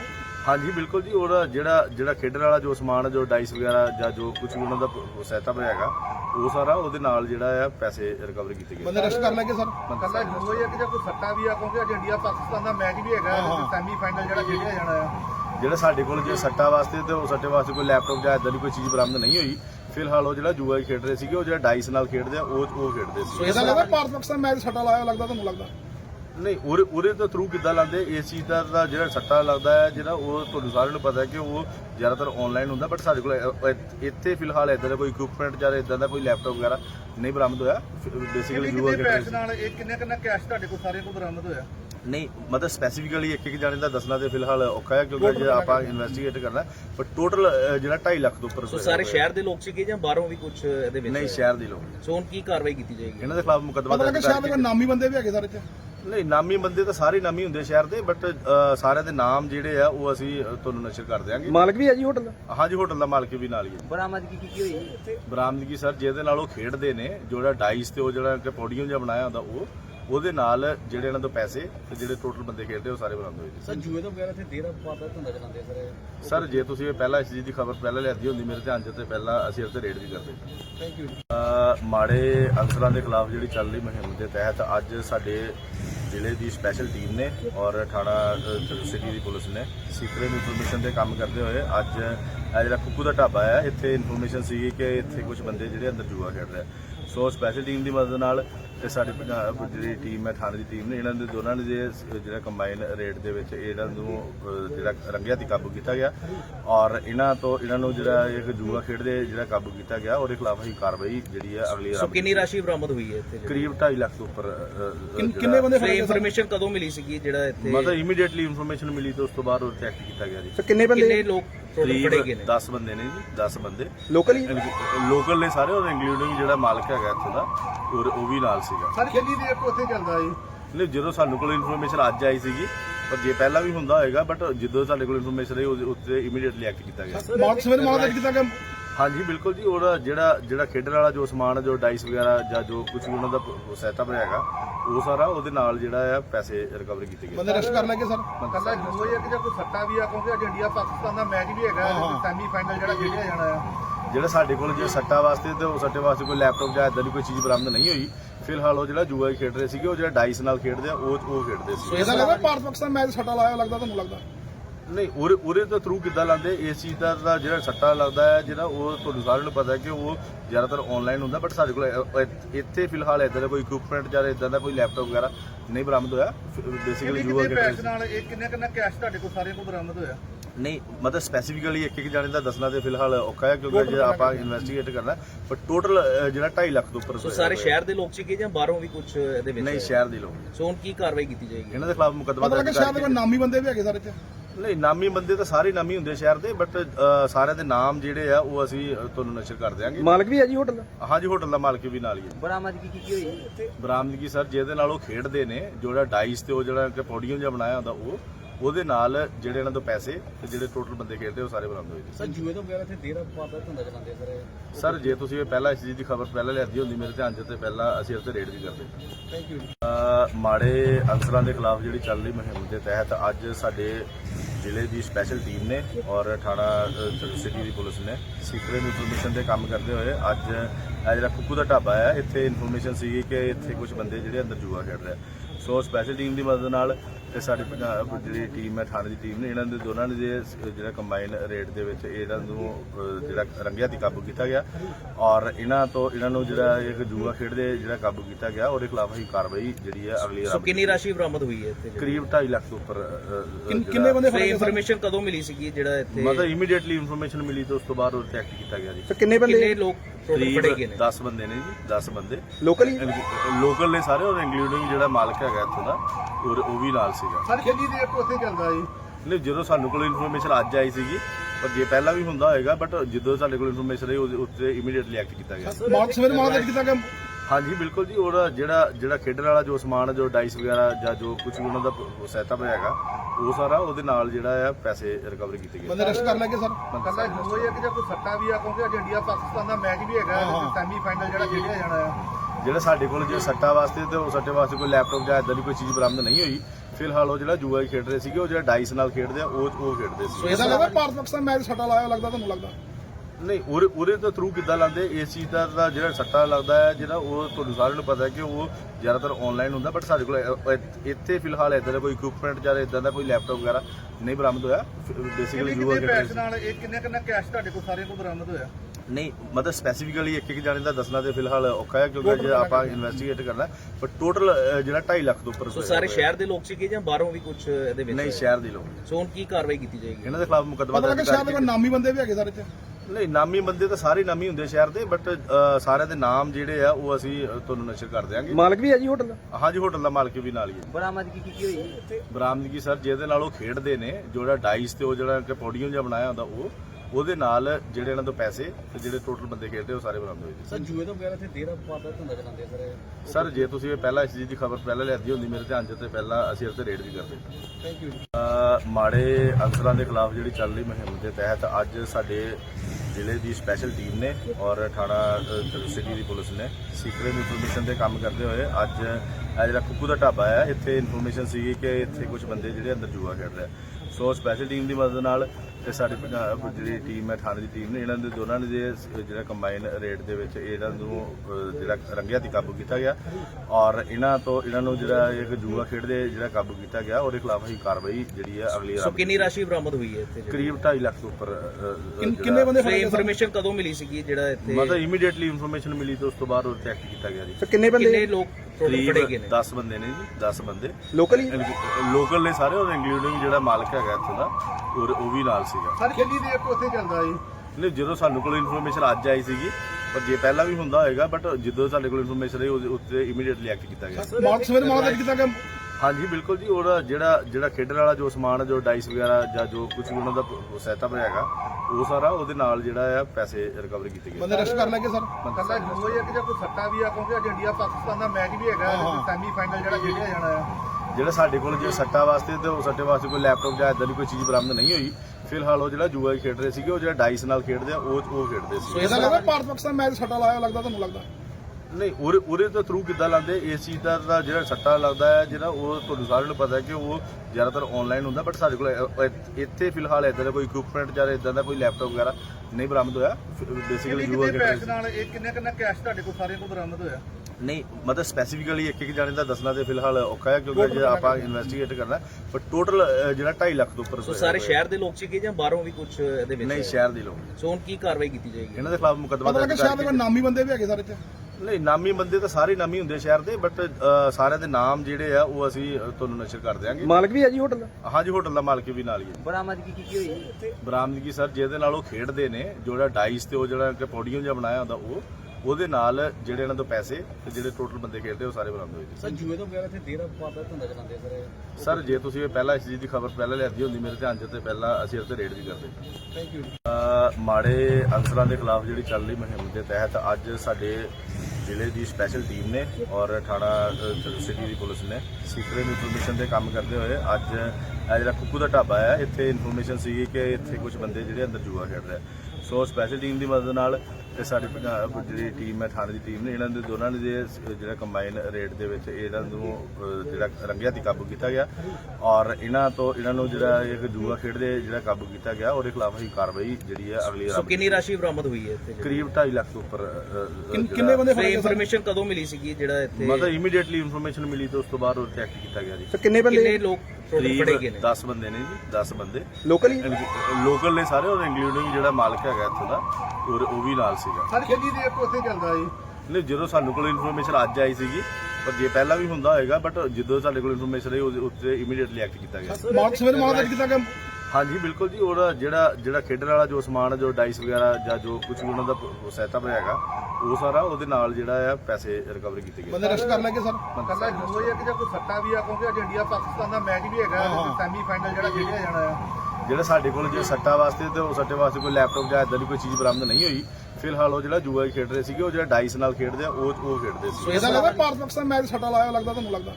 ਹਾਂਜੀ ਬਿਲਕੁਲ ਜੀ ਉਹਦਾ ਜਿਹੜਾ ਜਿਹੜਾ ਖੇਡਣ ਵਾਲਾ ਜੋ ਸਮਾਨ ਜੋ ਡਾਈਸ ਵਗੈਰਾ ਜਾਂ ਜੋ ਕੁਝ ਵੀ ਉਹਨਾਂ ਦਾ ਸੈਟਅਪ ਹੈਗਾ ਉਹ ਸਾਰਾ ਉਹਦੇ ਨਾਲ ਜਿਹੜਾ ਆ ਪੈਸੇ ਰਿਕਵਰ ਕੀਤੇ ਗਏ। ਬੰਦੇ ਰੈਸਟ ਕਰ ਲੈਗੇ ਸਰ? ਕੱਲਾ ਜੂਆ ਹੀ ਆ ਕਿ ਜਾਂ ਕੋਈ ਸੱਟਾ ਵੀ ਆ ਕਿਉਂਕਿ ਅੱਜ ਇੰਡੀਆ ਪਾਕਿਸਤਾਨ ਦਾ ਮੈਚ ਵੀ ਹੈਗਾ ਸੈਮੀ ਫਾਈਨਲ ਜਿਹੜਾ ਖੇਡਿਆ ਜਾਣਾ ਆ। ਜਿਹੜਾ ਸਾਡੇ ਕੋਲ ਜੇ ਸੱਟਾ ਵਾਸਤੇ ਤੇ ਉਹ ਸੱਟੇ ਵਾਸਤੇ ਕੋਈ ਲੈਪਟਾਪ ਜਾਂ ਇਦਾਂ ਦੀ ਕੋਈ ਚੀਜ਼ ਬਰਾਮਦ ਨਹੀਂ ਹੋਈ ਫਿਲਹਾਲ ਉਹ ਜਿਹੜਾ ਜੂਆ ਖੇਡ ਰਹੇ ਸੀਗੇ ਉਹ ਜਿਹੜਾ ਡਾਈਸ ਨਾਲ ਖੇਡਦੇ ਆ ਉਹ ਉਹ ਖੇਡਦੇ ਸੀ। ਇਹਦਾ ਲੱਗਦਾ ਭਾਰਤ ਪਾਕਿਸਤਾਨ ਮੈਚ ਸੱਟਾ ਲਾਇਆ ਲੱਗਦਾ ਤੁਹਾਨੂੰ ਲੱਗਦਾ? ਨਹੀਂ ਉਹਦੇ ਉਹਦੇ ਤੋਂ ਥਰੂ ਕਿੱਦਾਂ ਲਾਉਂਦੇ? ਇਸ ਚੀਜ਼ ਦਾ ਤਾਂ ਜਿਹੜਾ ਸੱਟਾ ਲੱਗਦਾ ਹੈ ਜਿਹੜਾ ਉਹ ਤੁਹਾਨੂੰ ਸਾਰਿਆਂ ਨੂੰ ਪਤਾ ਹੈ ਕਿ ਉਹ ਜ਼ਿਆਦਾਤਰ ਆਨਲਾਈਨ ਹੁੰਦਾ ਬਟ ਸਾਡੇ ਕੋਲ ਇ- ਇ- ਇੱਥੇ ਫਿਲਹਾਲ ਇਦਾਂ ਦਾ ਕੋਈ ਇਕਵਿਪਮੈਂਟ ਜਾਂ ਇਦਾਂ ਦਾ ਕੋਈ ਲੈਪਟਾਪ ਵਗੈਰਾ ਨਹੀਂ ਬਰਾਮਦ ਹੋਇਆ। ਬੇਸਿਕਲੀ ਕਿੰਨੇ ਪੈਸੇ ਸੀ ਨਾਲ ਇਹ ਕਿੰਨੇ ਕਿੰਨਾ ਕੈਸ਼ ਤੁਹਾਡੇ ਕੋਲ ਸਾਰਿਆਂ ਕੋਲ ਬਰਾਮਦ ਹੋਇਆ? ਨਹੀਂ ਮਤਲਬ ਸਪੈਸੀਫਿਕਲੀ ਇੱਕ ਇੱਕ ਜਾਣੇ ਦਾ ਦੱਸਣਾ ਤੇ ਫਿਲਹਾਲ ਔਖਾ ਹੈ ਕਿਉਂਕਿ ਜੇ ਆਪਾਂ ਇਨਵੈਸਟੀਗੇਟ ਕਰਨਾ? ਪਰ ਟੋਟਲ ਜਿਹੜਾ 2.5 ਲੱਖ ਤੋਂ ਉੱਪਰ ਸੋ ਸਾਰੇ ਸ਼ਹਿਰ ਦੇ ਲੋਕ ਸੀਗੇ ਜਾਂ ਬਾਹਰੋਂ ਵੀ ਕੁਝ ਇਹਦੇ ਵਿੱਚ? ਨਹੀਂ ਸ਼ਹਿਰ ਦੇ ਲੋਕ। ਸੋ ਹੁਣ ਕੀ ਕਾਰਵਾਈ ਕੀਤੀ ਜਾਏਗੀ? ਇਹਨਾਂ ਦੇ ਖਿਲਾਫ ਮੁਕੱਦਮਾ ਪਤਾ ਦਰਜ ਸ਼ਾਇਦ ਕਰਕੇ ਕੋਈ ਨਾਮੀ ਬੰਦੇ ਵੀ ਹੈਗੇ ਸਰ ਇੱਥੇ। ਨਹੀਂ ਨਾਮੀ ਬੰਦੇ ਤਾਂ ਸਾਰੇ ਨਾਮੀ ਹੁੰਦੇ ਸ਼ਹਿਰ ਦੇ ਬਟ ਸਾਰਿਆਂ ਦੇ ਨਾਮ ਜਿਹੜੇ ਆ ਉਹ ਅਸੀਂ ਤੁਹਾਨੂੰ ਨਸ਼ਰ ਕਰ ਦਿਆਂਗੇ। ਮਾਲਕ ਵੀ ਹੈ ਜੀ ਹੋਟਲ ਹਾਂਜੀ ਹੋਟਲ ਦਾ ਮਾਲਕ ਵੀ ਨਾਲ ਹੀ ਹੈ ਬਰਾਮਦ ਕੀ ਕੀ ਹੋਈ ਬਰਾਮਦਗੀ ਸਰ ਜਿਹਦੇ ਨਾਲ ਉਹ ਖੇਡਦੇ ਨੇ ਜਿਹੜਾ ਡਾਈਸ ਤੇ ਉਹ ਜਿਹੜਾ ਕਿ ਪੋਡੀਅਮ ਜਿਹਾ ਬਣਾਇਆ ਹੁੰਦਾ ਉਹ ਉਹਦੇ ਨਾਲ ਜਿਹੜੇ ਇਹਨਾਂ ਤੋਂ ਪੈਸੇ ਤੇ ਜਿਹੜੇ ਟੋਟਲ ਬੰਦੇ ਖੇਡਦੇ ਉਹ ਸਾਰੇ ਬਰਾਮਦ ਹੋਏ ਜੀ ਸਰ ਜੂਏ ਤੋਂ ਵਗੈਰਾ ਤੇ ਦੇਰ ਪਾਦਾ ਧੰਦਾ ਚਲਾਉਂਦੇ ਸਰ। ਸਰ ਜੇ ਤੁਸੀਂ ਇਹ ਪਹਿਲਾਂ ਇਸ ਚੀਜ਼ ਦੀ ਖਬਰ ਪਹਿਲਾਂ ਲਿਆਦੀ ਹੁੰਦੀ ਮੇਰੇ ਧਿਆਨ 'ਚ ਤੇ ਪਹਿਲਾਂ ਅਸੀਂ ਇਸ ਤੇ ਰੇਡ ਵੀ ਕਰਦੇ। ਥੈਂਕ ਯੂ ਮਾੜੇ ਅਨਸਰਾਂ ਦੇ ਖਿਲਾਫ ਜਿਹੜੀ ਚੱਲ ਰਹੀ ਮੁਹਿੰਮ ਦੇ ਤਹਿਤ ਅੱਜ ਸਾਡੇ ਜ਼ਿਲ੍ਹੇ ਦੀ ਸਪੈਸ਼ਲ ਟੀਮ ਨੇ ਔਰ ਥਾਣਾ ਸਿਟੀ ਦੀ ਪੁਲਿਸ ਨੇ ਸੀਕ੍ਰੇਟ ਇਨਫੋਰਮੇਸ਼ਨ ਤੇ ਕੰਮ ਕਰਦੇ ਹੋਏ ਅੱਜ, ਇਹ ਜਿਹੜਾ ਕੁੱਕੂ ਦਾ ਢਾਬਾ ਹੈ ਇੱਥੇ ਇਨਫੋਰਮੇਸ਼ਨ ਸੀਗੀ ਕਿ ਇੱਥੇ ਕੁਝ ਬੰਦੇ ਜਿਹੜੇ ਅੰਦਰ ਜੂਆ ਖੇਡ ਰਹੇ ਆ। ਸੋ ਸਪੈਸ਼ਲ ਟੀਮ ਦੀ ਮਦਦ ਨਾਲ ਤੇ ਸਾਡੀ ਪੰਜਾਬ ਜਿਹੜੀ ਟੀਮ ਹੈ ਥਾਣੇ ਦੀ ਟੀਮ ਨੇ ਇਹਨਾਂ ਦੇ ਦੋਨਾਂ ਨੇ ਜੇ ਜਿਹੜਾ ਕੰਬਾਈਨ ਰੇਟ ਦੇ ਵਿੱਚ ਇਹਨਾਂ ਨੂੰ ਜਿਹੜਾ ਰੰਗਿਆ ਤੇ ਕਾਬੂ ਕੀਤਾ ਗਿਆ ਔਰ ਇਹਨਾਂ ਤੋਂ ਇਹਨਾਂ ਨੂੰ ਜਿਹੜਾ ਇੱਕ ਜੂਆ ਖੇਡਦੇ ਜਿਹੜਾ ਕਾਬੂ ਕੀਤਾ ਗਿਆ ਉਹਦੇ ਖਿਲਾਫ ਅਸੀਂ ਕਾਰਵਾਈ ਜਿਹੜੀ ਹੈ ਅਗਲੀ ਸੋ ਕਿੰਨੀ ਰਾਸ਼ੀ ਬਰਾਮਦ ਹੋਈ ਹੈ ਇੱਥੇ? ਕਰੀਬ 2.5 ਲੱਖ ਤੋਂ ਉੱਪਰ ਕਿੰਨ- ਬੰਦੇ ਸੋ ਫੜੇ ਇਨਫੋਰਮੇਸ਼ਨ ਕਦੋਂ ਮਿਲੀ ਸੀਗੀ ਜਿਹੜਾ ਇੱਥੇ? ਮਤਲਬ ਇਮੀਡੀਏਟਲੀ ਇਨਫੋਰਮੇਸ਼ਨ ਮਿਲੀ ਤੇ ਉਸ ਤੋਂ ਬਾਅਦ ਉਹ ਐਕਟ ਕੀਤਾ ਗਿਆ ਜੀ। ਕਿੰਨੇ ਕਿੰਨੇ ਲੋਕ ਕਰੀਬ ਫੜੇ ਗਏ ਨੇ? 10 ਬੰਦੇ ਨੇ ਜੀ 10 ਬੰਦੇ। ਲੋਕਲ ਹੀ? ਲੋਕਲ ਨੇ ਸਾਰੇ ਔਰ ਇੰਕਲੂਡਿੰਗ ਜਿਹੜਾ ਮਾਲਕ ਹੈਗਾ ਇੱਥੋਂ ਦਾ ਉਹ ਵੀ ਨਾਲ ਸੀਗਾ। ਸਰ ਕਿੰਨੀ ਦੇਰ ਤੋਂ ਉੱਥੇ ਚੱਲਦਾ ਜੀ? ਨਹੀਂ ਜਦੋਂ ਸਾਨੂੰ ਕੋਲ ਇਨਫੋਰਮੇਸ਼ਨ ਅੱਜ ਆਈ ਸੀਗੀ ਪਰ ਜੇ ਪਹਿਲਾਂ ਵੀ ਹੁੰਦਾ ਹੋਏਗਾ ਬਟ ਜਦੋਂ ਸਾਡੇ ਕੋਲ ਇਨਫੋਰਮੇਸ਼ਨ ਆਈ ਉਹਦੇ ਉੱਤੇ ਇਮੀਡੀਏਟਲੀ ਐਕਟ ਕੀਤਾ ਗਿਆ। ਸਵੇਰੇ ਕੀਤਾ ਹਾਂਜੀ ਬਿਲਕੁਲ ਜੀ ਉਹਦਾ ਜਿਹੜਾ ਜਿਹੜਾ ਖੇਡਣ ਵਾਲਾ ਜੋ ਸਮਾਨ ਜੋ ਡਾਈਸ ਵਗੈਰਾ ਜਾਂ ਜੋ ਕੁਝ ਵੀ ਉਹਨਾਂ ਦਾ ਸੈਟਅਪ ਹੈਗਾ ਉਹ ਸਾਰਾ ਉਹਦੇ ਨਾਲ ਜਿਹੜਾ ਆ ਪੈਸੇ ਰਿਕਵਰ ਕੀਤੇ ਗਏ। ਬੰਦੇ ਅਰੈਸਟ ਕਰ ਲਏ ਗਏ ਸਰ ਕੱਲਾ ਜੂਆ ਹੀ ਹੈ ਕਿ ਜਾਂ ਕੋਈ ਸੱਟਾ ਵੀ ਆ ਕਿਉਂਕਿ ਅੱਜ ਇੰਡੀਆ ਪਾਕਿਸਤਾਨ ਦਾ ਮੈਚ ਵੀ ਹੈਗਾ ਸੈਮੀ ਫਾਈਨਲ ਜਿਹੜਾ ਖੇਡਿਆ ਜਾਣਾ ਆ। ਜਿਹੜਾ ਸਾਡੇ ਕੋਲ ਜੇ ਸੱਟਾ ਵਾਸਤੇ ਤੇ ਉਹ ਸੱਟੇ ਵਾਸਤੇ ਕੋਈ ਲੈਪਟਾਪ ਜਾਂ ਇਦਾਂ ਦੀ ਕੋਈ ਚੀਜ਼ ਬਰਾਮਦ ਨਹੀਂ ਹੋਈ ਫਿਲਹਾਲ ਉਹ ਜਿਹੜਾ ਜੂਆ ਖੇਡ ਰਹੇ ਸੀਗੇ ਉਹ ਜਿਹੜਾ ਡਾਈਸ ਨਾਲ ਖੇਡਦੇ ਆ ਉਹ ਉਹ ਖੇਡਦੇ ਸੀ। ਇਹਦਾ ਲੱਗਦਾ ਭਾਰਤ ਪਾਕਿਸਤਾਨ ਮੈਚ ਸੱਟਾ ਲਾਇਆ ਲੱਗਦਾ ਤੁਹਾਨੂੰ ਲੱਗਦਾ? ਨਹੀਂ ਉਹਦੇ ਉਹਦੇ ਤੋਂ ਥਰੂ ਕਿੱਦਾਂ ਲਾਉਂਦੇ? ਇਸ ਚੀਜ਼ ਦਾ ਤਾਂ ਜਿਹੜਾ ਸੱਟਾ ਲੱਗਦਾ ਹੈ ਜਿਹੜਾ ਉਹ ਤੁਹਾਨੂੰ ਸਾਰਿਆਂ ਨੂੰ ਪਤਾ ਹੈ ਕਿ ਉਹ ਜ਼ਿਆਦਾਤਰ ਆਨਲਾਈਨ ਹੁੰਦਾ ਬਟ ਸਾਡੇ ਕੋਲ ਇ- ਇ- ਇੱਥੇ ਫਿਲਹਾਲ ਇਦਾਂ ਦਾ ਕੋਈ ਇਕਵਿਪਮੈਂਟ ਜਾਂ ਇਦਾਂ ਦਾ ਕੋਈ ਲੈਪਟਾਪ ਵਗੈਰਾ ਨਹੀਂ ਬਰਾਮਦ ਹੋਇਆ। ਬੇਸਿਕਲੀ ਕਿੰਨੇ ਜੂਆ ਖੇਡ ਰਹੇ ਪੈਸੇ ਸੀ। ਨਾਲ ਇਹ ਕਿੰਨੇ ਕਿੰਨਾ ਕੈਸ਼ ਤੁਹਾਡੇ ਕੋਲ ਸਾਰੇ ਕੋਲ ਬਰਾਮਦ ਹੋਇਆ? ਨਹੀਂ ਮਤਲਬ ਸਪੈਸੀਫਿਕਲੀ ਇੱਕ ਇੱਕ ਜਾਣੇ ਦਾ ਦੱਸਣਾ ਤੇ ਫਿਲਹਾਲ ਔਖਾ ਹੈ ਕਿਉਂਕਿ ਜੇ ਆਪਾਂ ਇਨਵੈਸਟੀਗੇਟ ਕਰਨਾ ਪਰ ਟੋਟਲ ਜਿਹੜਾ 2.5 ਲੱਖ ਤੋਂ ਉੱਪਰ ਸੋ ਸਾਰੇ ਸ਼ਹਿਰ ਦੇ ਲੋਕ ਸੀਗੇ ਜਾਂ ਬਾਹਰੋਂ ਵੀ ਕੁਝ ਇਹਦੇ ਵਿੱਚ ਨਹੀਂ ਸ਼ਹਿਰ ਦੇ ਲੋਕ। ਸੋ ਹੁਣ ਕੀ ਕਾਰਵਾਈ ਕੀਤੀ ਜਾਏਗੀ? ਇਹਨਾਂ ਦੇ ਖਿਲਾਫ ਮੁਕੱਦਮਾ ਦਰਜ ਸ਼ਾਇਦ ਕੋਈ ਕਰਕੇ ਨਾਮੀ ਬੰਦੇ ਵੀ ਹੈਗੇ ਸਰ ਇੱਥੇ। ਨਹੀਂ ਨਾਮੀ ਬੰਦੇ ਤਾਂ ਸਾਰੇ ਨਾਮੀ ਹੁੰਦੇ ਸ਼ਹਿਰ ਦੇ ਬਟ ਸਾਰਿਆਂ ਦੇ ਨਾਮ ਜਿਹੜੇ ਆ ਉਹ ਅਸੀਂ ਤੁਹਾਨੂੰ ਨਸ਼ਰ ਕਰ ਦਿਆਂਗੇ। ਮਾਲਕ ਵੀ ਹੈ ਜੀ ਹੋਟਲ ਦਾ? ਹਾਂਜੀ ਹੋਟਲ ਦਾ ਮਾਲਕ ਵੀ ਨਾਲ ਹੀ ਹੈ। ਬਰਾਮਦ ਕੀ ਕੀ ਹੋਈ? ਬਰਾਮਦਗੀ ਸਰ ਜਿਹਦੇ ਨਾਲ ਉਹ ਖੇਡਦੇ ਨੇ ਜਿਹੜਾ ਡਾਈਸ ਤੇ ਉਹ ਜਿਹੜਾ ਕਿ ਪੋਡੀਅਮ ਜਿਹਾ ਬਣਾਇਆ ਹੁੰਦਾ ਉਹ ਉਹਦੇ ਨਾਲ ਜਿਹੜੇ ਇਹਨਾਂ ਤੋਂ ਪੈਸੇ ਤੇ ਜਿਹੜੇ ਟੋਟਲ ਬੰਦੇ ਖੇਡਦੇ ਉਹ ਸਾਰੇ ਬਰਾਮਦ ਹੋਏ ਨੇ। ਸਰ ਜੂਏ ਤੋਂ ਵਗੈਰਾ ਇੱਥੇ ਦੇਰ ਬਾਅਦ ਧੰਦਾ ਚਲਾਉਂਦੇ ਸਰ। ਸਰ ਜੇ ਤੁਸੀਂ ਇਹ ਪਹਿਲਾਂ ਇਸ ਚੀਜ਼ ਦੀ ਖਬਰ ਪਹਿਲਾਂ ਲਿਆਦੀ ਹੁੰਦੀ ਮੇਰੇ ਧਿਆਨ 'ਚ ਤੇ ਪਹਿਲਾਂ ਅਸੀਂ ਇਸ ਤੇ ਰੇਡ ਵੀ ਕਰਦੇ। ਥੈਂਕ ਯੂ ਅ, ਮਾੜੇ ਅਨਸਰਾਂ ਦੇ ਖਿਲਾਫ ਜਿਹੜੀ ਚੱਲ ਰਹੀ ਮੁਹਿੰਮ ਦੇ ਤਹਿਤ ਅੱਜ ਸਾਡੇ ਜ਼ਿਲ੍ਹੇ ਦੀ ਸਪੈਸ਼ਲ ਟੀਮ ਨੇ ਔਰ ਥਾਣਾ ਸਿਟੀ ਦੀ ਪੁਲਿਸ ਨੇ ਸੀਕ੍ਰੇਟ ਇਨਫੋਰਮੇਸ਼ਨ ਤੇ ਕੰਮ ਕਰਦੇ ਹੋਏ ਅੱਜ ਇਹ ਜਿਹੜਾ ਕੁੱਕੂ ਦਾ ਢਾਬਾ ਹੈ ਇੱਥੇ ਇਨਫੋਰਮੇਸ਼ਨ ਸੀਗੀ ਕਿ ਇੱਥੇ ਕੁਝ ਬੰਦੇ ਜਿਹੜੇ ਅੰਦਰ ਜੂਆ ਖੇਡ ਰਹੇ। ਸੋ ਸਪੈਸ਼ਲ ਟੀਮ ਦੀ ਮਦਦ ਨਾਲ ਤੇ ਸਾਡੀ ਪੰਜਾਬ ਜਿਹੜੀ ਟੀਮ ਹੈ ਥਾਣੇ ਦੀ ਟੀਮ ਨੇ ਇਹਨਾਂ ਦੇ ਦੋਨਾਂ ਨੇ ਜੇ ਜਿਹੜਾ ਕੰਬਾਈਨ ਰੇਟ ਦੇ ਵਿੱਚ ਇਹਨਾਂ ਨੂੰ ਜਿਹੜਾ ਰੰਗਿਆ ਤੇ ਕਾਬੂ ਕੀਤਾ ਗਿਆ ਔਰ ਇਹਨਾਂ ਤੋਂ ਇਹਨਾਂ ਨੂੰ ਜਿਹੜਾ ਇੱਕ ਜੂਆ ਖੇਡਦੇ ਜਿਹੜਾ ਕਾਬੂ ਕੀਤਾ ਗਿਆ ਉਹਦੇ ਖਿਲਾਫ ਅਸੀਂ ਕਾਰਵਾਈ ਜਿਹੜੀ ਹੈ ਅਗਲੀ ਸੋ ਕਿੰਨੀ ਰਾਸ਼ੀ ਬਰਾਮਦ ਹੋਈ ਹੈ ਇੱਥੇ? ਕਰੀਬ 2.5 ਲੱਖ ਤੋਂ ਉੱਪਰ ਕਿੰਨ- ਬੰਦੇ ਫੜੇ ਇਨਫੋਰਮੇਸ਼ਨ ਕਦੋਂ ਮਿਲੀ ਸੀਗੀ ਜਿਹੜਾ ਇੱਥੇ? ਮਤਲਬ ਇਮੀਡੀਏਟਲੀ ਇਨਫੋਰਮੇਸ਼ਨ ਮਿਲੀ ਤੇ ਉਸ ਤੋਂ ਬਾਅਦ ਉਹ ਐਕਟ ਕੀਤਾ ਗਿਆ ਜੀ। ਕਿੰਨੇ ਕਿੰਨੇ ਬੰਦੇ? ਲੋਕ ਕਰੀਬ ਫੜੇ ਗਏ ਨੇ। 10 ਬੰਦੇ ਨੇ ਜੀ 10 ਬੰਦੇ। ਲੋਕਲ ਹੀ? ਲੋਕਲ ਨੇ ਸਾਰੇ ਔਰ ਇੰਕਲੂਡਿੰਗ ਜਿਹੜਾ ਮਾਲਕ ਹੈਗਾ ਇੱਥੋਂ ਦਾ ਔਰ ਉਹ ਵੀ ਨਾਲ ਸੀਗਾ। ਸਰ ਕਿੰਨੀ ਦੇਰ ਤੋਂ ਉੱਥੇ ਚੱਲਦਾ ਜੀ। ਨਹੀਂ ਜਦੋਂ ਸਾਨੂੰ ਕੋਲ ਇਨਫੋਰਮੇਸ਼ਨ ਅੱਜ ਆਈ ਸੀਗੀ ਪਰ ਜੇ ਪਹਿਲਾਂ ਵੀ ਹੁੰਦਾ ਹੋਏਗਾ ਬਟ ਜਦੋਂ ਸਾਡੇ ਕੋਲ ਇਨਫੋਰਮੇਸ਼ਨ ਆਈ ਉਹਦੇ ਉੱਤੇ ਇਮੀਡੀਏਟਲੀ ਐਕਟ ਕੀਤਾ ਗਿਆ। ਮਾਲਕ ਸਵੇਰੇ ਦਾ ਕੀਤਾ ਗਿਆ। ਹਾਂਜੀ ਬਿਲਕੁਲ ਜੀ ਉਹਦਾ ਜਿਹੜਾ ਜਿਹੜਾ ਖੇਡਣ ਵਾਲਾ ਜੋ ਸਮਾਨ ਜੋ ਡਾਈਸ ਵਗੈਰਾ ਜਾਂ ਜੋ ਕੁਝ ਵੀ ਉਹਨਾਂ ਦਾ ਸੈਟਅਪ ਹੈਗਾ ਉਹ ਸਾਰਾ ਉਹਦੇ ਨਾਲ ਜਿਹੜਾ ਆ ਪੈਸੇ ਰਿਕਵਰ ਕੀਤੇ ਗਏ। ਬੰਦੇ ਅਰੈਸਟ ਕਰ ਲਏ ਗਏ ਸਰ ਕੱਲਾ ਜੂਆ ਹੀ ਹੈ ਕਿ ਜਾਂ ਕੋਈ ਸੱਟਾ ਵੀ ਆ ਕਿਉਂਕਿ ਅੱਜ ਇੰਡੀਆ ਪਾਕਿਸਤਾਨ ਦਾ ਮੈਚ ਵੀ ਹੈਗਾ ਸੈਮੀ ਫਾਈਨਲ ਜਿਹੜਾ ਖੇਡਿਆ ਜਾਣਾ ਆ। ਜਿਹੜਾ ਸਾਡੇ ਕੋਲ ਜੇ ਸੱਟਾ ਵਾਸਤੇ ਤੇ ਉਹ ਸੱਟੇ ਵਾਸਤੇ ਕੋਈ ਲੈਪਟਾਪ ਜਾਂ ਇਦਾਂ ਦੀ ਕੋਈ ਚੀਜ਼ ਬਰਾਮਦ ਨਹੀਂ ਹੋਈ ਫਿਲਹਾਲ ਉਹ ਜਿਹੜਾ ਜੂਆ ਹੀ ਖੇਡ ਰਹੇ ਸੀਗੇ ਉਹ ਜਿਹੜਾ ਡਾਈਸ ਨਾਲ ਖੇਡਦੇ ਆ ਉਹ ਉਹ ਖੇਡਦੇ ਸੀ ਇਹਦਾ ਲੱਗਦਾ ਭਾਰਤ ਪਾਕਿਸਤਾਨ ਮੈਚ ਸੱਟਾ ਲਾਇਆ ਲੱਗਦਾ ਤੁਹਾਨੂੰ ਲੱਗਦਾ? ਨਹੀਂ ਉਹਦੇ ਉਹਦੇ ਤੋਂ ਥਰੂ ਕਿੱਦਾਂ ਲਾਉਂਦੇ? ਇਸ ਚੀਜ਼ ਦਾ ਤਾਂ ਜਿਹੜਾ ਸੱਟਾ ਲੱਗਦਾ ਹੈ ਜਿਹੜਾ ਉਹ ਤੁਹਾਨੂੰ ਸਾਰਿਆਂ ਨੂੰ ਪਤਾ ਹੈ ਕਿ ਉਹ ਜ਼ਿਆਦਾਤਰ ਆਨਲਾਈਨ ਹੁੰਦਾ ਬਟ ਸਾਡੇ ਕੋਲ ਇ- ਇ- ਇੱਥੇ ਫਿਲਹਾਲ ਇਦਾਂ ਦਾ ਕੋਈ ਇਕਵਿਪਮੈਂਟ ਜਾਂ ਇਦਾਂ ਦਾ ਕੋਈ ਲੈਪਟਾਪ ਵਗੈਰਾ ਨਹੀਂ ਬਰਾਮਦ ਹੋਇਆ। ਬੇਸਿਕਲੀ ਕਿੰਨੇ ਪੈਸੇ ਸੀ ਨਾਲ ਇਹ ਕਿੰਨੇ ਕਿੰਨਾ ਕੈਸ਼ ਤੁਹਾਡੇ ਕੋਲ ਸਾਰੇ ਕੋਲ ਬਰਾਮਦ ਹੋਇਆ? ਨਹੀਂ ਮਤਲਬ ਸਪੈਸੀਫਿਕਲੀ ਇੱਕ ਇੱਕ ਜਾਣੇ ਦਾ ਦੱਸਣਾ ਤੇ ਫਿਲਹਾਲ ਔਖਾ ਹੈ ਕਿਉਂਕਿ ਜੇ ਆਪਾਂ ਇਨਵੈਸਟੀਗੇਟ ਕਰਨਾ ਪਰ ਟੋਟਲ ਜਿਹੜਾ 2.5 ਲੱਖ ਤੋਂ ਉੱਪਰ ਸੋ ਸਾਰੇ ਸ਼ਹਿਰ ਦੇ ਲੋਕ ਸੀਗੇ ਜਾਂ ਬਾਹਰੋਂ ਵੀ ਕੁਝ ਇਹਦੇ ਵਿੱਚ ਨਹੀਂ ਸ਼ਹਿਰ ਦੇ ਲੋਕ। ਸੋ ਹੁਣ ਕੀ ਕਾਰਵਾਈ ਕੀਤੀ ਜਾਏਗੀ? ਇਹਨਾਂ ਦੇ ਖਿਲਾਫ ਮੁਕੱਦਮਾ ਪਤਾ ਲੱਗਾ ਦਰਜ ਸ਼ਾਇਦ ਕਰਕੇ ਨਾਮੀ ਬੰਦੇ ਵੀ ਹੈਗੇ ਸਰ ਇੱਥੇ? ਨਹੀਂ ਨਾਮੀ ਬੰਦੇ ਤਾਂ ਸਾਰੇ ਨਾਮੀ ਹੁੰਦੇ ਸ਼ਹਿਰ ਦੇ ਬਟ ਸਾਰਿਆਂ ਦੇ ਨਾਮ ਜਿਹੜੇ ਆ ਉਹ ਅਸੀਂ ਤੁਹਾਨੂੰ ਨਸ਼ਰ ਕਰ ਦਿਆਂਗੇ। ਮਾਲਕ ਵੀ ਹੈ ਜੀ ਹੋਟਲ ਦਾ? ਹਾਂਜੀ ਹੋਟਲ ਦਾ ਮਾਲਕ ਵੀ ਨਾਲ ਹੀ ਹੈ। ਬਰਾਮਦ ਕੀ ਕੀ ਹੋਈ? ਬਰਾਮਦਗੀ ਸਰ ਜਿਹਦੇ ਨਾਲ ਉਹ ਖੇਡਦੇ ਨੇ ਜਿਹੜਾ ਡਾਈਸ ਤੇ ਉਹ ਜਿਹੜਾ ਕਿ ਪੋਡੀਅਮ ਜਿਹਾ ਬਣਾਇਆ ਹੁੰਦਾ ਉਹ ਉਹਦੇ ਨਾਲ ਜਿਹੜੇ ਇਹਨਾਂ ਤੋਂ ਪੈਸੇ ਤੇ ਜਿਹੜੇ ਟੋਟਲ ਬੰਦੇ ਖੇਡਦੇ ਉਹ ਸਾਰੇ ਬਰਾਮਦ ਹੋਏ ਸਰ ਜੂਏ ਤੋਂ ਵਗੈਰਾ ਇੱਥੇ ਦੇਰ ਬਾਅਦ ਧੰਦਾ ਚਲਾਉਂਦੇ ਸਰ। ਸਰ ਜੇ ਤੁਸੀਂ ਇਹ ਪਹਿਲਾਂ ਇਸ ਚੀਜ਼ ਦੀ ਖਬਰ ਪਹਿਲਾਂ ਲਿਆਦੀ ਹੁੰਦੀ ਮੇਰੇ ਧਿਆਨ 'ਚ ਤੇ ਪਹਿਲਾਂ ਅਸੀਂ ਇਸ ਤੇ ਰੇਡ ਵੀ ਕਰਦੇ ਥੈਂਕ ਯੂ ਅ, ਮਾੜੇ ਅਨਸਰਾਂ ਦੇ ਖਿਲਾਫ ਜਿਹੜੀ ਚੱਲ ਰਹੀ ਮੁਹਿੰਮ ਦੇ ਤਹਿਤ ਅੱਜ ਸਾਡੇ ਜ਼ਿਲ੍ਹੇ ਦੀ ਸਪੈਸ਼ਲ ਟੀਮ ਨੇ ਔਰ ਥਾਣਾ ਸਿਟੀ ਦੀ ਪੁਲਿਸ ਨੇ ਸੀਕ੍ਰੇਟ ਇਨਫੋਰਮੇਸ਼ਨ ਤੇ ਕੰਮ ਕਰਦੇ ਹੋਏ ਅੱਜ ਜਿਹੜਾ ਕੁੱਕੂ ਦਾ ਢਾਬਾ ਹੈ ਇੱਥੇ ਇਨਫੋਰਮੇਸ਼ਨ ਸੀਗੀ ਕਿ ਇੱਥੇ ਕੁਝ ਬੰਦੇ ਜਿਹੜੇ ਅੰਦਰ ਜੂਆ ਖੇਡ ਰਹੇ ਆ। ਸੋ ਸਪੈਸ਼ਲ ਟੀਮ ਦੀ ਮਦਦ ਨਾਲ ਤੇ ਸਾਡੀ ਪੰਜਾਬ ਜਿਹੜੀ ਟੀਮ ਹੈ ਥਾਣੇ ਦੀ ਟੀਮ ਨੇ ਇਹਨਾਂ ਦੇ ਦੋਨਾਂ ਨੇ ਜੇ ਜਿਹੜਾ ਕੰਬਾਈਨ ਰੇਟ ਦੇ ਵਿੱਚ ਇਹਨਾਂ ਨੂੰ ਜਿਹੜਾ ਰੰਗਿਆ ਤੇ ਕਾਬੂ ਕੀਤਾ ਗਿਆ ਔਰ ਇਹਨਾਂ ਤੋਂ ਇਹਨਾਂ ਨੂੰ ਜਿਹੜਾ ਇੱਕ ਜੂਆ ਖੇਡਦੇ ਜਿਹੜਾ ਕਾਬੂ ਕੀਤਾ ਗਿਆ ਉਹਦੇ ਖਿਲਾਫ ਅਸੀਂ ਕਾਰਵਾਈ ਜਿਹੜੀ ਹੈ ਅਗਲੀ ਸੋ ਕਿੰਨੀ ਰਾਸ਼ੀ ਬਰਾਮਦ ਹੋਈ ਹੈ ਇੱਥੇ ਕਰੀਬ 2.5 ਲੱਖ ਤੋਂ ਉੱਪਰ ਕਿੰਨ- ਬੰਦੇ ਫੜੇ ਇਨਫੋਰਮੇਸ਼ਨ ਕਦੋਂ ਮਿਲੀ ਸੀਗੀ ਜਿਹੜਾ ਇੱਥੇ? ਮਤਲਬ ਇਮੀਡੀਏਟਲੀ ਇਨਫੋਰਮੇਸ਼ਨ ਮਿਲੀ ਤੇ ਉਸ ਤੋਂ ਬਾਅਦ ਉਹ ਐਕਟ ਕੀਤਾ ਗਿਆ ਜੀ। ਕਿੰਨੇ ਬੰਦੇ? ਕਿੰਨੇ ਲੋਕ ਕਰੀਬ ਨੇ 10 ਬੰਦੇ ਨੇ ਜੀ 10 ਬੰਦੇ। ਲੋਕਲ ਹੀ? ਲੋਕਲ ਨੇ ਸਾਰੇ ਔਰ ਇੰਕਲੂਡਿੰਗ ਜਿਹੜਾ ਮਾਲਕ ਹੈਗਾ ਇੱਥੋਂ ਦਾ ਔਰ ਉਹ ਵੀ ਨਾਲ ਸੀਗਾ। ਸਰ ਕਿੰਨੀ ਦੇਰ ਤੋਂ ਉੱਥੇ ਚੱਲਦਾ ਜੀ ਨਹੀਂ ਜਦੋਂ ਸਾਨੂੰ ਕੋਲ ਇਨਫੋਰਮੇਸ਼ਨ ਅੱਜ ਆਈ ਸੀਗੀ ਪਰ ਜੇ ਪਹਿਲਾਂ ਵੀ ਹੁੰਦਾ ਹੋਏਗਾ ਬਟ ਜਦੋਂ ਸਾਡੇ ਕੋਲ ਇਨਫੋਰਮੇਸ਼ਨ ਆਈ ਉੱਤੇ ਇਮੀਡੀਏਟਲੀ ਐਕਟ ਕੀਤਾ ਗਿਆ। ਮਾਰਚ ਸਵੇਰ ਮਾਰਚ ਦਰਜ ਕੀਤਾ ਗਿਆ। ਹਾਂਜੀ ਬਿਲਕੁਲ ਜੀ ਉਹਦਾ ਜਿਹੜਾ ਜਿਹੜਾ ਖੇਡਣ ਵਾਲਾ ਜੋ ਸਮਾਨ ਜੋ ਡਾਈਸ ਵਗੈਰਾ ਜਾਂ ਜੋ ਕੁਝ ਵੀ ਉਹਨਾਂ ਦਾ ਸੈਟਅਪ ਹੈਗਾ ਉਹ ਸਾਰਾ ਉਹਦੇ ਨਾਲ ਜਿਹੜਾ ਆ ਪੈਸੇ ਰਿਕਵਰ ਕੀਤੇ ਗਏ। ਬੰਦੇ ਕਰ ਲੈ ਕੇ ਸਰ ਕੱਲਾ ਜੋ ਹੀ ਕਿ ਜਾਂ ਕੋਈ ਸੱਟਾ ਵੀ ਆ ਕਿਉਂਕਿ ਅੱਜ ਇੰਡੀਆ ਪਾਕਿਸਤਾਨ ਦਾ ਮੈਚ ਵੀ ਹੈਗਾ ਸੈਮੀ ਫਾਈਨਲ ਜਿਹੜਾ ਖੇਡਿਆ ਜਾਣਾ ਆ। ਜਿਹੜਾ ਸਾਡੇ ਕੋਲ ਜੇ ਸੱਟਾ ਵਾਸਤੇ ਤੇ ਉਹ ਸੱਟੇ ਵਾਸਤੇ ਕੋਈ ਲੈਪਟਾਪ ਜਾਂ ਇਦਾਂ ਦੀ ਕੋਈ ਚੀਜ਼ ਬਰਾਮਦ ਨਹੀਂ ਹੋਈ ਫਿਲਹਾਲ ਉਹ ਜਿਹੜਾ ਜੂਆ ਖੇਡ ਰਹੇ ਸੀਗੇ ਉਹ ਜਿਹੜਾ ਡਾਈਸ ਨਾਲ ਖੇਡਦੇ ਆ ਉਹ ਉਹ ਖੇਡਦੇ ਸੀ ਇਹਦਾ ਲੱਗਦਾ ਭਾਰਤ ਪਾਕਿਸਤਾਨ ਮੈਚ ਸੱਟਾ ਲਾਇਆ ਲੱਗਦਾ ਤੁਹਾਨੂੰ ਲੱਗਦਾ? ਨਹੀਂ ਉਹਦੇ ਉਹਦੇ ਤੋਂ ਥਰੂ ਕਿੱਦਾਂ ਲਾਉਂਦੇ? ਇਸ ਚੀਜ਼ ਦਾ ਤਾਂ ਜਿਹੜਾ ਸੱਟਾ ਲੱਗਦਾ ਹੈ ਜਿਹੜਾ ਉਹ ਤੁਹਾਨੂੰ ਸਾਰਿਆਂ ਨੂੰ ਪਤਾ ਹੈ ਕਿ ਉਹ ਜ਼ਿਆਦਾਤਰ ਆਨਲਾਈਨ ਹੁੰਦਾ ਬਟ ਸਾਡੇ ਕੋਲ ਇ- ਇ- ਇੱਥੇ ਫਿਲਹਾਲ ਇਦਾਂ ਦਾ ਕੋਈ ਇਕਵਿਪਮੈਂਟ ਜਾਂ ਇਦਾਂ ਦਾ ਕੋਈ ਲੈਪਟਾਪ ਵਗੈਰਾ ਨਹੀਂ ਬਰਾਮਦ ਹੋਇਆ। ਬੇਸਿਕਲੀ ਰਹੇ ਪੈਸੇ ਨਾਲ ਇਹ ਕਿੰਨੇ ਕਿੰਨਾ ਕੈਸ਼ ਤੁਹਾਡੇ ਕੋਲ ਸਾਰਿਆਂ ਕੋਲ ਬਰਾਮਦ ਹੋਇਆ? ਨਹੀਂ ਮਤਲਬ ਸਪੈਸੀਫਿਕਲੀ ਇੱਕ ਇੱਕ ਜਾਣੇ ਦਾ ਦੱਸਣਾ ਤੇ ਫਿਲਹਾਲ ਔਖਾ ਹੈ ਕਿਉਂਕਿ ਜੇ ਆਪਾਂ ਇਨਵੈਸਟੀਗੇਟ ਕਰਨਾ ਪਰ ਟੋਟਲ ਜਿਹੜਾ 2.5 ਲੱਖ ਤੋਂ ਉੱਪਰ ਸੋ ਸਾਰੇ ਸ਼ਹਿਰ ਦੇ ਲੋਕ ਸੀਗੇ ਜਾਂ ਬਾਹਰੋਂ ਵੀ ਕੁਝ ਇਹਦੇ ਵਿੱਚ? ਨਹੀਂ ਸ਼ਹਿਰ ਦੇ ਲੋਕ। ਸੋ ਹੁਣ ਕੀ ਕਾਰਵਾਈ ਕੀਤੀ ਜਾਏਗੀ? ਇਹਨਾਂ ਦੇ ਖਿਲਾਫ ਮੁਕੱਦਮਾ ਪਤਾ ਲੱਗਾ ਦਰਜ ਸ਼ਾਇਦ ਕੋਈ ਕਰਕੇ ਨਾਮੀ ਬੰਦੇ ਵੀ ਹੈਗੇ ਸਰ ਇੱਥੇ। ਨਹੀਂ ਨਾਮੀ ਬੰਦੇ ਤਾਂ ਸਾਰੇ ਨਾਮੀ ਹੁੰਦੇ ਸ਼ਹਿਰ ਦੇ ਬਟ ਸਾਰਿਆਂ ਦੇ ਨਾਮ ਜਿਹੜੇ ਆ ਉਹ ਅਸੀਂ ਤੁਹਾਨੂੰ ਨਸ਼ਰ ਕਰ ਦਿਆਂਗੇ। ਮਾਲਕ ਵੀ ਹੈ ਜੀ ਹੋਟਲ? ਹਾਂਜੀ ਹੋਟਲ ਦਾ ਮਾਲਕ ਵੀ ਨਾਲ ਹੀ ਹੈ। ਬਰਾਮਦਗੀ ਕੀ ਕੀ ਹੋਈ? ਬਰਾਮਦਗੀ ਸਰ ਜਿਹਦੇ ਨਾਲ ਉਹ ਖੇਡਦੇ ਨੇ ਜਿਹੜਾ ਡਾਈਸ ਤੇ ਉਹ ਜਿਹੜਾ ਕਿ ਪੋਡੀਅਮ ਜਿਹਾ ਬਣਾਇਆ ਹੁੰਦਾ ਉਹ ਉਹਦੇ ਨਾਲ ਜਿਹੜੇ ਇਹਨਾਂ ਤੋਂ ਪੈਸੇ ਤੇ ਜਿਹੜੇ ਟੋਟਲ ਬੰਦੇ ਖੇਡਦੇ ਉਹ ਸਾਰੇ ਬਰਾਮਦ ਹੋਏ ਸਰ ਜੂਏ ਤੋਂ ਵਗੈਰਾ ਇੱਥੇ ਦੇਰ ਵਾਰਦਾਤ ਧੰਦਾ ਚਲਾਉਂਦੇ ਸਰ। ਸਰ ਜੇ ਤੁਸੀਂ ਇਹ ਪਹਿਲਾਂ ਇਸ ਚੀਜ਼ ਦੀ ਖਬਰ ਪਹਿਲਾਂ ਲਿਆਦੀ ਹੁੰਦੀ ਮੇਰੇ ਧਿਆਨ 'ਚ ਤੇ ਪਹਿਲਾਂ ਅਸੀਂ ਤੇ ਰੇਡ ਵੀ ਕਰਦੇ। ਥੈਂਕ ਯੂ ਮਾੜੇ ਅਨਸਰਾਂ ਦੇ ਖਿਲਾਫ ਜਿਹੜੀ ਚੱਲ ਰਹੀ ਮੁਹਿੰਮ ਦੇ ਤਹਿਤ ਅੱਜ ਸਾਡੇ ਜ਼ਿਲ੍ਹੇ ਦੀ ਸਪੈਸ਼ਲ ਟੀਮ ਨੇ ਔਰ ਥਾਣਾ ਸਿਟੀ ਦੀ ਪੁਲਿਸ ਨੇ ਸੀਕ੍ਰੇਟ ਇਨਫੋਰਮੇਸ਼ਨ ਤੇ ਕੰਮ ਕਰਦੇ ਹੋਏ ਅੱਜ ਇਹ ਜਿਹੜਾ ਕੁੱਕੂ ਦਾ ਢਾਬਾ ਹੈ ਇੱਥੇ ਇਨਫੋਰਮੇਸ਼ਨ ਸੀਗੀ ਕਿ ਇੱਥੇ ਕੁਝ ਬੰਦੇ ਜਿਹੜੇ ਅੰਦਰ ਜੂਆ ਖੇਡ ਰਹੇ ਆ। ਸੋ ਸਪੈਸ਼ਲ ਟੀਮ ਦੀ ਮਦਦ ਨਾਲ ਤੇ ਸਾਡੀ ਪੰਜਾਬ ਜਿਹੜੀ ਟੀਮ ਹੈ ਥਾਣੇ ਦੀ ਟੀਮ ਨੇ ਇਹਨਾਂ ਦੇ ਦੋਨਾਂ ਨੇ ਜਿਹੜਾ ਕੰਬਾਈਨ ਰੇਟ ਦੇ ਵਿੱਚ ਇਹਨਾਂ ਨੂੰ ਜਿਹੜਾ ਰੰਗਿਆ ਦੀ ਕਾਬੂ ਕੀਤਾ ਗਿਆ। ਔਰ ਇਹਨਾਂ ਤੋਂ ਇਹਨਾਂ ਨੂੰ ਜਿਹੜਾ ਇੱਕ ਜੂਆ ਖੇਡਦੇ ਜਿਹੜਾ ਕਾਬੂ ਕੀਤਾ ਗਿਆ ਉਹਦੇ ਖਿਲਾਫ ਅਸੀਂ ਕਾਰਵਾਈ ਜਿਹੜੀ ਹੈ ਅਗਲੀ ਸੋ ਰਾਤ ਕਿੰਨੀ ਰਾਸ਼ੀ ਬਰਾਮਦ ਹੋਈ ਹੈ ਇੱਥੇ ਕਰੀਬ 2.5 ਲੱਖ ਤੋਂ ਉੱਪਰ ਕਿੰਨ- ਬੰਦੇ ਸੋ ਫੜੇ ਇਨਫੋਰਮੇਸ਼ਨ ਕਦੋਂ ਮਿਲੀ ਸੀਗੀ ਜਿਹੜਾ ਇੱਥੇ? ਮਤਲਬ ਇਮੀਡੀਏਟਲੀ ਇਨਫੋਰਮੇਸ਼ਨ ਮਿਲੀ ਤੇ ਉਸ ਤੋਂ ਬਾਅਦ ਉਹ ਚੈੱਕ ਕੀਤਾ ਗਿਆ ਜੀ। ਕਿੰਨੇ ਕਿੰਨੇ ਲੋਕ ਕਰੀਬ ਨੇ। 10 ਬੰਦੇ ਨੇ ਜੀ 10 ਬੰਦੇ। ਲੋਕਲ ਹੀ? ਲੋਕਲ ਨੇ ਸਾਰੇ ਔਰ ਇੰਕਲੂਡਿੰਗ ਜਿਹੜਾ ਮਾਲਕ ਹੈਗਾ ਇੱਥੋਂ ਦਾ ਔਰ ਉਹ ਵੀ ਨਾਲ ਸੀਗਾ। ਸਰ ਕਿੰਨੀ ਦੇਰ ਤੋਂ ਉੱਥੇ ਚੱਲਦਾ ਜੀ? ਨਹੀਂ ਜਦੋਂ ਸਾਨੂੰ ਕੋਲ ਇਨਫੋਰਮੇਸ਼ਨ ਅੱਜ ਆਈ ਸੀਗੀ ਪਰ ਜੇ ਪਹਿਲਾਂ ਵੀ ਹੁੰਦਾ ਹੋਏਗਾ ਬਟ ਜਦੋਂ ਸਾਡੇ ਕੋਲ ਇਨਫੋਰਮੇਸ਼ਨ ਆਈ ਉਹਦੇ ਉੱਤੇ ਇਮੀਡੀਏਟਲੀ ਐਕਟ ਕੀਤਾ ਗਿਆ। ਗਿਆ ਹਾਂਜੀ ਬਿਲਕੁਲ ਜੀ ਉਹਦਾ ਜਿਹੜਾ ਜਿਹੜਾ ਖੇਡਣ ਵਾਲਾ ਜੋ ਸਮਾਨ ਜੋ ਡਾਈਸ ਵਗੈਰਾ ਜਾਂ ਜੋ ਕੁਝ ਵੀ ਉਹਨਾਂ ਦਾ ਸੈਟਅਪ ਹੈਗਾ ਉਹ ਸਾਰਾ ਉਹਦੇ ਨਾਲ ਜਿਹੜਾ ਆ ਪੈਸੇ ਰਿਕਵਰ ਕੀਤੇ ਗਏ। ਬੰਦੇ ਰੈਸਟ ਕਰ ਲੈ ਕੇ ਸਰ। ਕੱਲਾ ਜੋ ਹੀ ਹੈ ਕਿ ਜਾਂ ਕੋਈ ਸੱਟਾ ਵੀ ਆ ਕਿਉਂਕਿ ਅੱਜ ਇੰਡੀਆ ਪਾਕਿਸਤਾਨ ਦਾ ਮੈਚ ਵੀ ਹੈਗਾ ਸੈਮੀ ਫਾਈਨਲ ਜਿਹੜਾ ਖੇਡਿਆ ਜਾਣਾ ਆ। ਜਿਹੜਾ ਸਾਡੇ ਕੋਲ ਜੇ ਸੱਟਾ ਵਾਸਤੇ ਤੇ ਉਹ ਸੱਟੇ ਵਾਸਤੇ ਕੋਈ ਲੈਪਟਾਪ ਜਾਂ ਇਦਾਂ ਦੀ ਕੋਈ ਚੀਜ਼ ਬਰਾਮਦ ਨਹੀਂ ਹੋਈ ਫਿਲਹਾਲ ਉਹ ਜਿਹੜਾ ਜੂਆ ਖੇਡ ਰਹੇ ਸੀਗੇ ਉਹ ਜਿਹੜਾ ਡਾਈਸ ਨਾਲ ਖੇਡਦੇ ਆ ਉਹ ਉਹ ਖੇਡਦੇ ਸੀ। ਇਹਦਾ ਲੱਗਦਾ ਭਾਰਤ ਪਾਕਿਸਤਾਨ ਮੈਚ ਸੱਟਾ ਲਾਇਆ ਲੱਗਦਾ ਤੁਹਾਨੂੰ ਲੱਗਦਾ?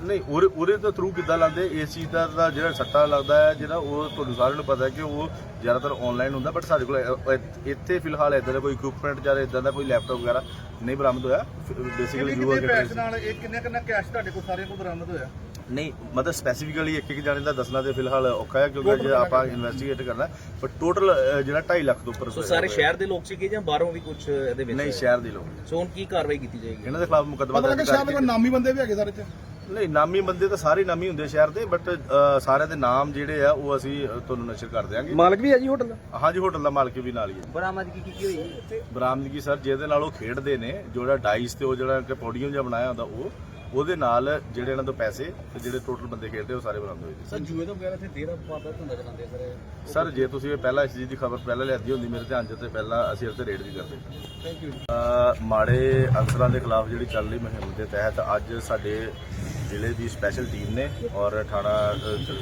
ਨਹੀਂ ਉਹਦੇ ਉਹਦੇ ਤੋਂ ਥਰੂ ਕਿੱਦਾਂ ਲਾਉਂਦੇ? ਚੀਜ਼ ਦਾ ਜਿਹੜਾ ਸੱਟਾ ਲੱਗਦਾ ਹੈ ਜਿਹੜਾ ਉਹ ਤੁਹਾਨੂੰ ਸਾਰਿਆਂ ਨੂੰ ਪਤਾ ਹੈ ਕਿ ਉਹ ਜ਼ਿਆਦਾਤਰ ਆਨਲਾਈਨ ਹੁੰਦਾ ਬਟ ਸਾਡੇ ਕੋਲ ਇ- ਇ- ਇੱਥੇ ਫਿਲਹਾਲ ਇਦਾਂ ਦਾ ਕੋਈ ਇਕਵਿਪਮੈਂਟ ਜਾਂ ਇਦਾਂ ਦਾ ਕੋਈ ਲੈਪਟਾਪ ਵਗੈਰਾ ਨਹੀਂ ਬਰਾਮਦ ਹੋਇਆ। ਬੇਸਿਕਲੀ ਜੂਆ ਕਿੰਨੇ ਪੈਸੇ ਨਾਲ ਇਹ ਕਿੰਨੇ ਕਿੰਨਾ ਕੈਸ਼ ਤੁਹਾਡੇ ਕੋਲ ਸਾਰਿਆਂ ਕੋਲ ਬਰਾਮਦ ਹੋਇਆ? ਨਹੀਂ ਮਤਲਬ ਸਪੈਸੀਫਿਕਲੀ ਇੱਕ ਇੱਕ ਜਾਣੇ ਦਾ ਦੱਸਣਾ ਤੇ ਫਿਲਹਾਲ ਔਖਾ ਹੈ ਕਿਉਂਕਿ ਜੇ ਆਪਾਂ ਇਨਵੈਸਟੀਗੇਟ ਕਰਨਾ ਪਰ ਟੋਟਲ ਜਿਹੜਾ 2.5 ਲੱਖ ਤੋਂ ਉੱਪਰ ਸੋ ਸਾਰੇ ਸ਼ਹਿਰ ਦੇ ਲੋਕ ਸੀਗੇ ਜਾਂ ਬਾਹਰੋਂ ਵੀ ਕੁਝ ਇਹਦੇ ਵਿੱਚ? ਨਹੀਂ ਸ਼ਹਿਰ ਦੇ ਲੋਕ। ਸੋ ਹੁਣ ਕੀ ਕਾਰਵਾਈ ਕੀਤੀ ਜਾਏਗੀ? ਇਹਨਾਂ ਦੇ ਖਿਲਾਫ ਮੁਕੱਦਮਾ ਪਤਾ ਲੱਗਾ ਦਰਜ ਸ਼ਾਇਦ ਕਰਕੇ ਕੋਈ ਨਾਮੀ ਬੰਦੇ ਵੀ ਹੈਗੇ ਸਰ ਇੱਥੇ। ਨਹੀਂ ਨਾਮੀ ਬੰਦੇ ਤਾਂ ਸਾਰੇ ਨਾਮੀ ਹੁੰਦੇ ਸ਼ਹਿਰ ਦੇ ਬਟ ਸਾਰਿਆਂ ਦੇ ਨਾਮ ਜਿਹੜੇ ਆ ਉਹ ਅਸੀਂ ਤੁਹਾਨੂੰ ਨਸ਼ਰ ਕਰ ਦਿਆਂਗੇ। ਮਾਲਕ ਵੀ ਹੈ ਜੀ ਹੋਟਲ ਹਾਂਜੀ ਹੋਟਲ ਦਾ ਮਾਲਕ ਵੀ ਨਾਲ ਹੀ ਹੈ। ਬਰਾਮਦਗੀ ਕੀ ਕੀ ਹੋਈ? ਬਰਾਮਦਗੀ ਸਰ ਜਿਹਦੇ ਨਾਲ ਉਹ ਖੇਡਦੇ ਨੇ ਜਿਹੜਾ ਡਾਈਸ ਤੇ ਉਹ ਜਿਹੜਾ ਕਿ ਪੋਡੀਅਮ ਜਿਹਾ ਬਣਾਇਆ ਹੁੰਦਾ ਉਹ ਉਹਦੇ ਨਾਲ ਜਿਹੜੇ ਇਹਨਾਂ ਤੋਂ ਪੈਸੇ ਤੇ ਜਿਹੜੇ ਟੋਟਲ ਬੰਦੇ ਖੇਡਦੇ ਉਹ ਸਾਰੇ ਬਰਾਮਦ ਹੋਏ ਜੀ ਸਰ ਜੂਏ ਤੋਂ ਵਗੈਰਾ ਇੱਥੇ ਦੇਰ ਵਾਰਦਾਤ ਧੰਦਾ ਚਲਾਉਂਦੇ ਸਰ ਸਰ ਜੇ ਤੁਸੀਂ ਇਹ ਪਹਿਲਾਂ ਇਸ ਚੀਜ਼ ਦੀ ਖਬਰ ਪਹਿਲਾਂ ਲਿਆਦੀ ਹੁੰਦੀ ਮੇਰੇ ਧਿਆਨ 'ਚ ਤੇ ਪਹਿਲਾਂ ਅਸੀਂ ਇਹ ਤੇ ਰੇਡ ਵੀ ਕਰਦੇ। ਥੈਂਕ ਯੂ ਮਾੜੇ ਅਨਸਰਾਂ ਦੇ ਖਿਲਾਫ ਜਿਹੜੀ ਚੱਲ ਰਹੀ ਮੁਹਿੰਮ ਦੇ ਤਹਿਤ ਅੱਜ ਸਾਡੇ ਜ਼ਿਲ੍ਹੇ ਦੀ ਸਪੈਸ਼ਲ ਟੀਮ ਨੇ ਔਰ ਥਾਣਾ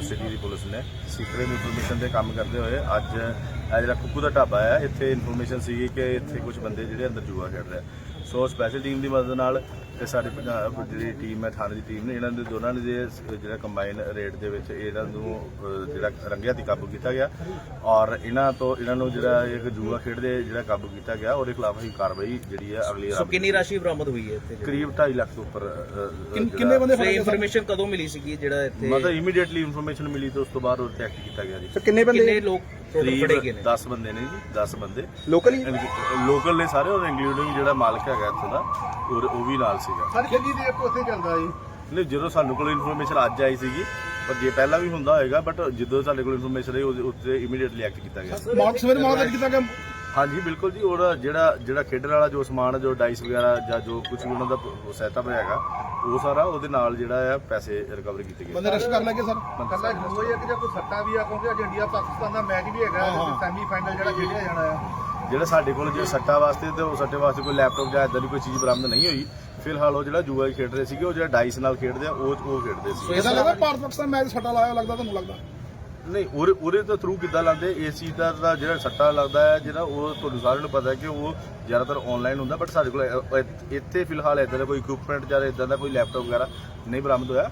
ਸਿਟੀ ਦੀ ਪੁਲਿਸ ਨੇ ਸੀਕ੍ਰੇਟ ਇਨਫੋਰਮੇਸ਼ਨ ਤੇ ਕੰਮ ਕਰਦੇ ਹੋਏ ਅੱਜ ਇਹ ਜਿਹੜਾ ਕੁੱਕੂ ਦਾ ਢਾਬਾ ਹੈ ਇੱਥੇ ਇਨਫੋਰਮੇਸ਼ਨ ਸੀਗੀ ਕਿ ਇੱਥੇ ਕੁਝ ਬੰਦੇ ਜਿਹੜੇ ਅੰਦਰ ਜੂਆ ਖੇਡ ਰਹੇ ਆ। ਸੋ ਸਪੈਸ਼ਲ ਟੀਮ ਦੀ ਮਦਦ ਨਾਲ ਤੇ ਸਾਡੀ ਪੰਜਾਬ ਜਿਹੜੀ ਟੀਮ ਹੈ ਥਾਣੇ ਦੀ ਟੀਮ ਨੇ ਇਹਨਾਂ ਦੇ ਦੋਨਾਂ ਨੇ ਜੇ ਜਿਹੜਾ ਕੰਬਾਈਨ ਰੇਟ ਦੇ ਵਿੱਚ ਇਹਨਾਂ ਨੂੰ ਜਿਹੜਾ ਰੰਗਿਆ ਦੀ ਕਾਬੂ ਕੀਤਾ ਗਿਆ ਔਰ ਇਹਨਾਂ ਤੋਂ ਇਹਨਾਂ ਨੂੰ ਜਿਹੜਾ ਇੱਕ ਜੂਆ ਖੇਡਦੇ ਜਿਹੜਾ ਕਾਬੂ ਕੀਤਾ ਗਿਆ ਉਹਦੇ ਖਿਲਾਫ ਅਸੀਂ ਕਾਰਵਾਈ ਜਿਹੜੀ ਹੈ ਅਗਲੀ ਸੋ ਰਾਤ ਕਿੰਨੀ ਰਾਸ਼ੀ ਬਰਾਮਦ ਹੋਈ ਹੈ ਇੱਥੇ? ਕਰੀਬ 2.5 ਲੱਖ ਤੋਂ ਉੱਪਰ ਕਿੰਨ- ਬੰਦੇ ਫੜੇ ਇਨਫੋਰਮੇਸ਼ਨ ਕਦੋਂ ਮਿਲੀ ਸੀਗੀ ਜਿਹੜਾ ਇੱਥੇ? ਮਤਲਬ ਇਮੀਡੀਏਟਲੀ ਇਨਫੋਰਮੇਸ਼ਨ ਮਿਲੀ ਤੇ ਉਸ ਤੋਂ ਬਾਅਦ ਉਹ ਚੈੱਕ ਕੀਤਾ ਗਿਆ ਜੀ। ਕਿੰਨੇ ਕਿੰਨੇ ਲੋਕ ਕਰੀਬ ਨੇ 10 ਬੰਦੇ ਨੇ ਜੀ 10 ਬੰਦੇ। ਲੋਕਲ ਹੀ? ਲੋਕਲ ਨੇ ਸਾਰੇ ਔਰ ਇੰਕਲੂਡਿੰਗ ਜਿਹੜਾ ਮਾਲਕ ਹੈਗਾ ਇੱਥੋਂ ਦਾ ਔਰ ਉਹ ਵੀ ਨਾਲ ਸੀਗਾ। ਸਰ ਕਿੰਨੀ ਦੇਰ ਤੋਂ ਉੱਥੇ ਚੱਲਦਾ ਜੀ। ਨਹੀਂ ਜਦੋਂ ਸਾਨੂੰ ਕੋਲ ਇਨਫੋਰਮੇਸ਼ਨ ਅੱਜ ਆਈ ਸੀਗੀ ਪਰ ਜੇ ਪਹਿਲਾਂ ਵੀ ਹੁੰਦਾ ਹੋਏਗਾ ਬਟ ਜਦੋਂ ਸਾਡੇ ਕੋਲ ਇਨਫੋਰਮੇਸ਼ਨ ਆਈ ਉਹਦੇ ਉੱਤੇ ਇਮੀਡੀਏਟਲੀ ਐਕਟ ਕੀਤਾ ਗਿਆ। ਮਾਰਚ ਸਵੇਰ ਮਾਰਚ ਦਰਜ ਕੀਤਾ ਗਿਆ। ਹਾਂਜੀ ਬਿਲਕੁਲ ਜੀ ਉਹਦਾ ਜਿਹੜਾ ਜਿਹੜਾ ਖੇਡਣ ਵਾਲਾ ਜੋ ਸਮਾਨ ਜੋ ਡਾਈਸ ਵਗੈਰਾ ਜਾਂ ਜੋ ਕੁਝ ਵੀ ਉਹਨਾਂ ਦਾ ਸੈਟਅਪ ਹੈਗਾ ਉਹ ਸਾਰਾ ਉਹਦੇ ਨਾਲ ਜਿਹੜਾ ਆ ਪੈਸੇ ਰਿਕਵਰ ਕੀਤੇ ਗਏ। ਬੰਦੇ ਰੈਸਟ ਕਰ ਲੈਗੇ ਸਰ ਕੱਲਾ ਜੋ ਹੈ ਕਿ ਜਾਂ ਕੋਈ ਸੱਟਾ ਵੀ ਆ ਕਿਉਂਕਿ ਅੱਜ ਇੰਡੀਆ ਪਾਕਿਸਤਾਨ ਦਾ ਮੈਚ ਵੀ ਹੈਗਾ ਸੈਮੀ ਫਾਈਨਲ ਜਿਹੜਾ ਖੇਡਿਆ ਜਾਣਾ ਆ। ਜਿਹੜਾ ਸਾਡੇ ਕੋਲ ਜੇ ਸੱਟਾ ਵਾਸਤੇ ਤੇ ਉਹ ਸੱਟੇ ਵਾਸਤੇ ਕੋਈ ਲੈਪਟਾਪ ਜਾਂ ਇਦਾਂ ਦੀ ਕੋਈ ਚੀਜ਼ ਬਰਾਮਦ ਨਹੀਂ ਹੋਈ ਫਿਲਹਾਲ ਉਹ ਜਿਹੜਾ ਜੂਆ ਖੇਡ ਰਹੇ ਸੀਗੇ ਉਹ ਜਿਹੜਾ ਡਾਈਸ ਨਾਲ ਖੇਡਦੇ ਆ ਉਹ ਉਹ ਖੇਡਦੇ ਸੀ। ਇਹਦਾ ਲੱਗਦਾ ਭਾਰਤ ਪਾਕਿਸਤਾਨ ਮੈਚ ਸੱਟਾ ਲਾਇਆ ਲੱਗਦਾ ਤੁਹਾਨੂੰ ਲੱਗਦਾ? ਨਹੀਂ ਉਹਦੇ ਉਹਦੇ ਤੋਂ ਥਰੂ ਕਿੱਦਾਂ ਲਾਉਂਦੇ? ਚੀਜ਼ ਦਾ ਦਾ ਜਿਹੜਾ ਸੱਟਾ ਲੱਗਦਾ ਹੈ ਜਿਹੜਾ ਉਹ ਤੁਹਾਨੂੰ ਸਾਰਿਆਂ ਨੂੰ ਪਤਾ ਹੈ ਕਿ ਉਹ ਜ਼ਿਆਦਾਤਰ ਆਨਲਾਈਨ ਹੁੰਦਾ ਬਟ ਸਾਡੇ ਕੋਲ ਇ- ਇ- ਇੱਥੇ ਫਿਲਹਾਲ ਇਦਾਂ ਦਾ ਕੋਈ ਇਕਵਿਪਮੈਂਟ ਜਾਂ ਇਦਾਂ ਦਾ ਕੋਈ ਲੈਪਟਾਪ ਵਗੈਰਾ ਨਹੀਂ ਬਰਾਮਦ ਹੋਇਆ।